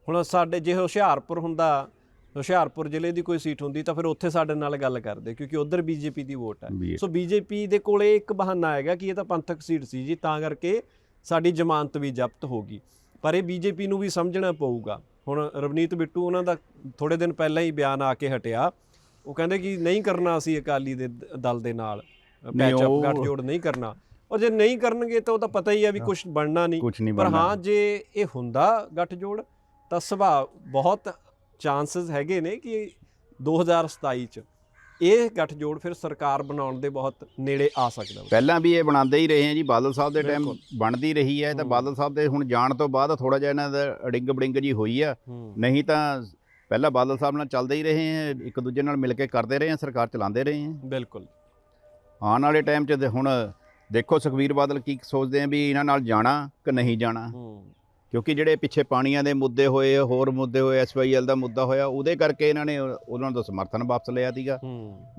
ਹੁਣ ਸਾਡੇ ਜੇ ਹੁਸ਼ਿਆਰਪੁਰ ਹੁੰਦਾ ਹੁਸ਼ਿਆਰਪੁਰ ਜ਼ਿਲ੍ਹੇ ਦੀ ਕੋਈ ਸੀਟ ਹੁੰਦੀ ਤਾਂ ਫਿਰ ਉੱਥੇ ਸਾਡੇ ਨਾਲ ਗੱਲ ਕਰਦੇ ਕਿਉਂਕਿ ਉਧਰ ਬੀਜੇਪੀ ਦੀ ਵੋਟ ਹੈ। ਸੋ ਬੀਜੇਪੀ ਦੇ ਕੋਲੇ ਇੱਕ ਬਹਾਨਾ ਹੈਗਾ ਕਿ ਇਹ ਤਾਂ ਪੰਥਕ ਸੀਟ ਸੀ ਜੀ ਤਾਂ ਕਰਕੇ ਸਾਡੀ ਜ਼ਮਾਨਤ ਵੀ ਜ਼ਬਤ ਹੋ ਗਈ। ਪਰ ਇਹ ਬੀਜੇਪੀ ਨੂੰ ਵੀ ਸਮਝਣਾ ਪਊਗਾ। ਹੁਣ ਰਵਨੀਤ ਬਿੱਟੂ ਉਹਨਾਂ ਦਾ ਥੋੜੇ ਦਿਨ ਪਹਿਲਾਂ ਹੀ ਬਿਆਨ ਆ ਕੇ ਹਟਿਆ। ਉਹ ਕਹਿੰਦੇ ਕਿ ਨਹੀਂ ਕਰਨਾ ਅਸੀਂ ਅਕਾਲੀ ਦੇ ਦਲ ਦੇ ਨਾਲ ਪੈਚ ਅਪ ਗੱਠਜੋੜ ਨਹੀਂ ਕਰਨਾ। ਔਰ ਜੇ ਨਹੀਂ ਕਰਨਗੇ ਤਾਂ ਉਹ ਤਾਂ ਪਤਾ ਹੀ ਆ ਵੀ ਕੁਝ ਬਣਨਾ ਨਹੀਂ। ਪਰ ਹਾਂ ਜੇ ਇਹ ਹੁੰਦਾ ਗੱਠਜੋੜ ਤਾਂ ਸੁਭਾਅ ਬਹੁਤ ਚਾਂਸਸ ਹੈਗੇ ਨੇ ਕਿ 2027 ਚ ਇਹ ਗੱਠਜੋੜ ਫਿਰ ਸਰਕਾਰ ਬਣਾਉਣ ਦੇ ਬਹੁਤ ਨੇੜੇ ਆ ਸਕਦਾ। ਪਹਿਲਾਂ ਵੀ ਇਹ ਬਣਾਉਂਦੇ ਹੀ ਰਹੇ ਆ ਜੀ ਬਾਦਲ ਸਾਹਿਬ ਦੇ ਟਾਈਮ। ਬਣਦੀ ਰਹੀ ਹੈ ਤਾਂ। ਬਾਦਲ ਸਾਹਿਬ ਦੇ ਹੁਣ ਜਾਣ ਤੋਂ ਬਾਅਦ ਥੋੜਾ ਜਿਹਾ ਇਹਨਾਂ ਦਾ ਅੜਿੰਗ ਬੜਿੰਗ ਜੀ ਹੋਈ ਆ। ਨਹੀਂ ਤਾਂ ਪਹਿਲਾਂ ਬਾਦਲ ਸਾਹਿਬ ਨਾਲ ਚੱਲਦੇ ਹੀ ਰਹੇ ਆ ਇੱਕ ਦੂਜੇ ਨਾਲ ਮਿਲ ਕੇ ਕਰਦੇ ਰਹੇ ਆ ਸਰਕਾਰ ਚਲਾਉਂਦੇ ਰਹੇ ਆ। ਬਿਲਕੁਲ। ਆਉਣ ਵਾਲੇ ਟਾਈਮ 'ਚ ਹੁਣ ਦੇਖੋ ਸੁਖਵੀਰ ਬਾਦਲ ਕੀ ਸੋਚਦੇ ਆ ਵੀ ਇਹਨਾਂ ਨਾਲ ਜਾਣਾ ਕਿ ਨਹੀਂ ਜਾਣਾ? ਕਿਉਂਕਿ ਜਿਹੜੇ ਪਿੱਛੇ ਪਾਣੀਆਂ ਦੇ ਮੁੱਦੇ ਹੋਏ ਹੋਰ ਮੁੱਦੇ ਹੋਏ ਐਸਵਾਈਐਲ ਦਾ ਮੁੱਦਾ ਹੋਇਆ ਉਹਦੇ ਕਰਕੇ ਇਹਨਾਂ ਨੇ ਉਹਨਾਂ ਦਾ ਸਮਰਥਨ ਵਾਪਸ ਲਿਆ ਸੀਗਾ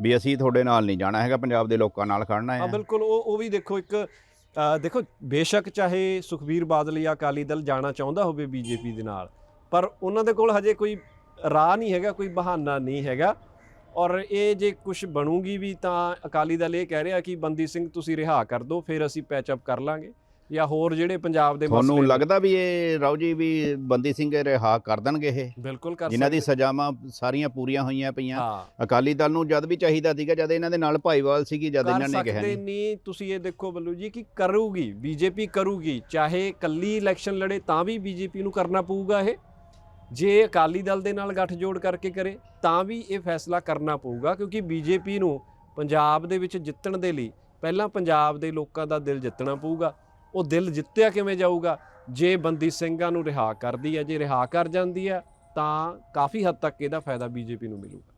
ਵੀ ਅਸੀਂ ਤੁਹਾਡੇ ਨਾਲ ਨਹੀਂ ਜਾਣਾ ਹੈਗਾ ਪੰਜਾਬ ਦੇ ਲੋਕਾਂ ਨਾਲ ਖੜਨਾ ਹਾਂ ਹੈ। ਬਿਲਕੁਲ ਉਹ ਉਹ ਵੀ ਦੇਖੋ ਇੱਕ ਦੇਖੋ ਬੇਸ਼ੱਕ ਚਾਹੇ ਸੁਖਬੀਰ ਬਾਦਲ ਜਾਂ ਅਕਾਲੀ ਦਲ ਜਾਣਾ ਚਾਹੁੰਦਾ ਹੋਵੇ ਬੀਜੇਪੀ ਦੇ ਨਾਲ ਪਰ ਉਹਨਾਂ ਦੇ ਕੋਲ ਹਜੇ ਕੋਈ ਰਾਹ ਨਹੀਂ ਹੈਗਾ ਕੋਈ ਬਹਾਨਾ ਨਹੀਂ ਹੈਗਾ। ਔਰ ਇਹ ਜੇ ਕੁਝ ਬਣੂਗੀ ਵੀ ਤਾਂ ਅਕਾਲੀ ਦਲ ਇਹ ਕਹਿ ਰਿਹਾ ਕਿ ਬੰਦੀ ਸਿੰਘ ਤੁਸੀਂ ਰਿਹਾ ਕਰ ਦਿਓ ਫਿਰ ਅਸੀਂ ਪੈਚਅਪ ਕਰ ਲਾਂਗੇ। ਜਾਂ ਹੋਰ ਜਿਹੜੇ ਪੰਜਾਬ ਦੇ ਤੁਹਾਨੂੰ ਲੱਗਦਾ ਵੀ ਇਹ ਰਾਓ ਜੀ ਵੀ ਬੰਦੀ ਸਿੰਘ ਰਿਹਾ ਕਰ ਦੇਣਗੇ ਇਹ? ਬਿਲਕੁਲ ਕਰ ਜਿਨ੍ਹਾਂ ਦੀ। ਸਜ਼ਾਵਾਂ ਸਾਰੀਆਂ ਪੂਰੀਆਂ ਹੋਈਆਂ ਪਈਆਂ। ਅਕਾਲੀ ਦਲ ਨੂੰ ਜਦ ਵੀ ਚਾਹੀਦਾ ਸੀਗਾ ਜਦ ਇਹਨਾਂ ਦੇ ਨਾਲ ਭਾਈਵਾਲ ਸੀਗੀ ਜਦ ਇਹਨਾਂ ਨੇ ਕਿਹਾ ਨਹੀਂ। ਨਹੀਂ ਤੁਸੀਂ ਇਹ ਦੇਖੋ ਬੱਲੂ ਜੀ ਕਿ ਕਰੂਗੀ ਬੀਜੇਪੀ ਕਰੂਗੀ ਚਾਹੇ ਕੱਲੀ ਇਲੈਕਸ਼ਨ ਲੜੇ ਤਾਂ ਵੀ ਬੀਜੇਪੀ ਨੂੰ ਕਰਨਾ ਪਊਗਾ ਇਹ। ਜੇ ਅਕਾਲੀ ਦਲ ਦੇ ਨਾਲ ਗੱਠਜੋੜ ਕਰਕੇ ਕਰੇ, ਤਾਂ ਵੀ ਇਹ ਫੈਸਲਾ ਕਰਨਾ ਪਊਗਾ, ਕਿਉਂਕਿ ਬੀਜੇਪੀ ਨੂੰ ਪੰਜਾਬ ਦੇ ਵਿੱਚ ਜਿੱਤਣ ਦੇ ਲਈ ਪਹਿਲਾਂ ਪੰਜਾਬ ਦੇ ਲੋਕਾਂ ਦਾ ਦਿਲ ਜਿੱਤਣਾ ਪਊਗਾ। ਉਹ ਦਿਲ ਜਿੱਤਿਆ ਕਿਵੇਂ ਜਾਊਗਾ? ਜੇ ਬੰਦੀ ਸਿੰਘਾਂ ਨੂੰ ਰਿਹਾ ਕਰਦੀ ਹੈ, ਜੇ ਰਿਹਾ ਕਰ ਜਾਂਦੀ ਹੈ, ਤਾਂ ਕਾਫੀ ਹੱਦ ਤੱਕ ਇਹਦਾ ਫਾਇਦਾ ਬੀਜੇਪੀ ਨੂੰ ਮਿਲੂਗਾ।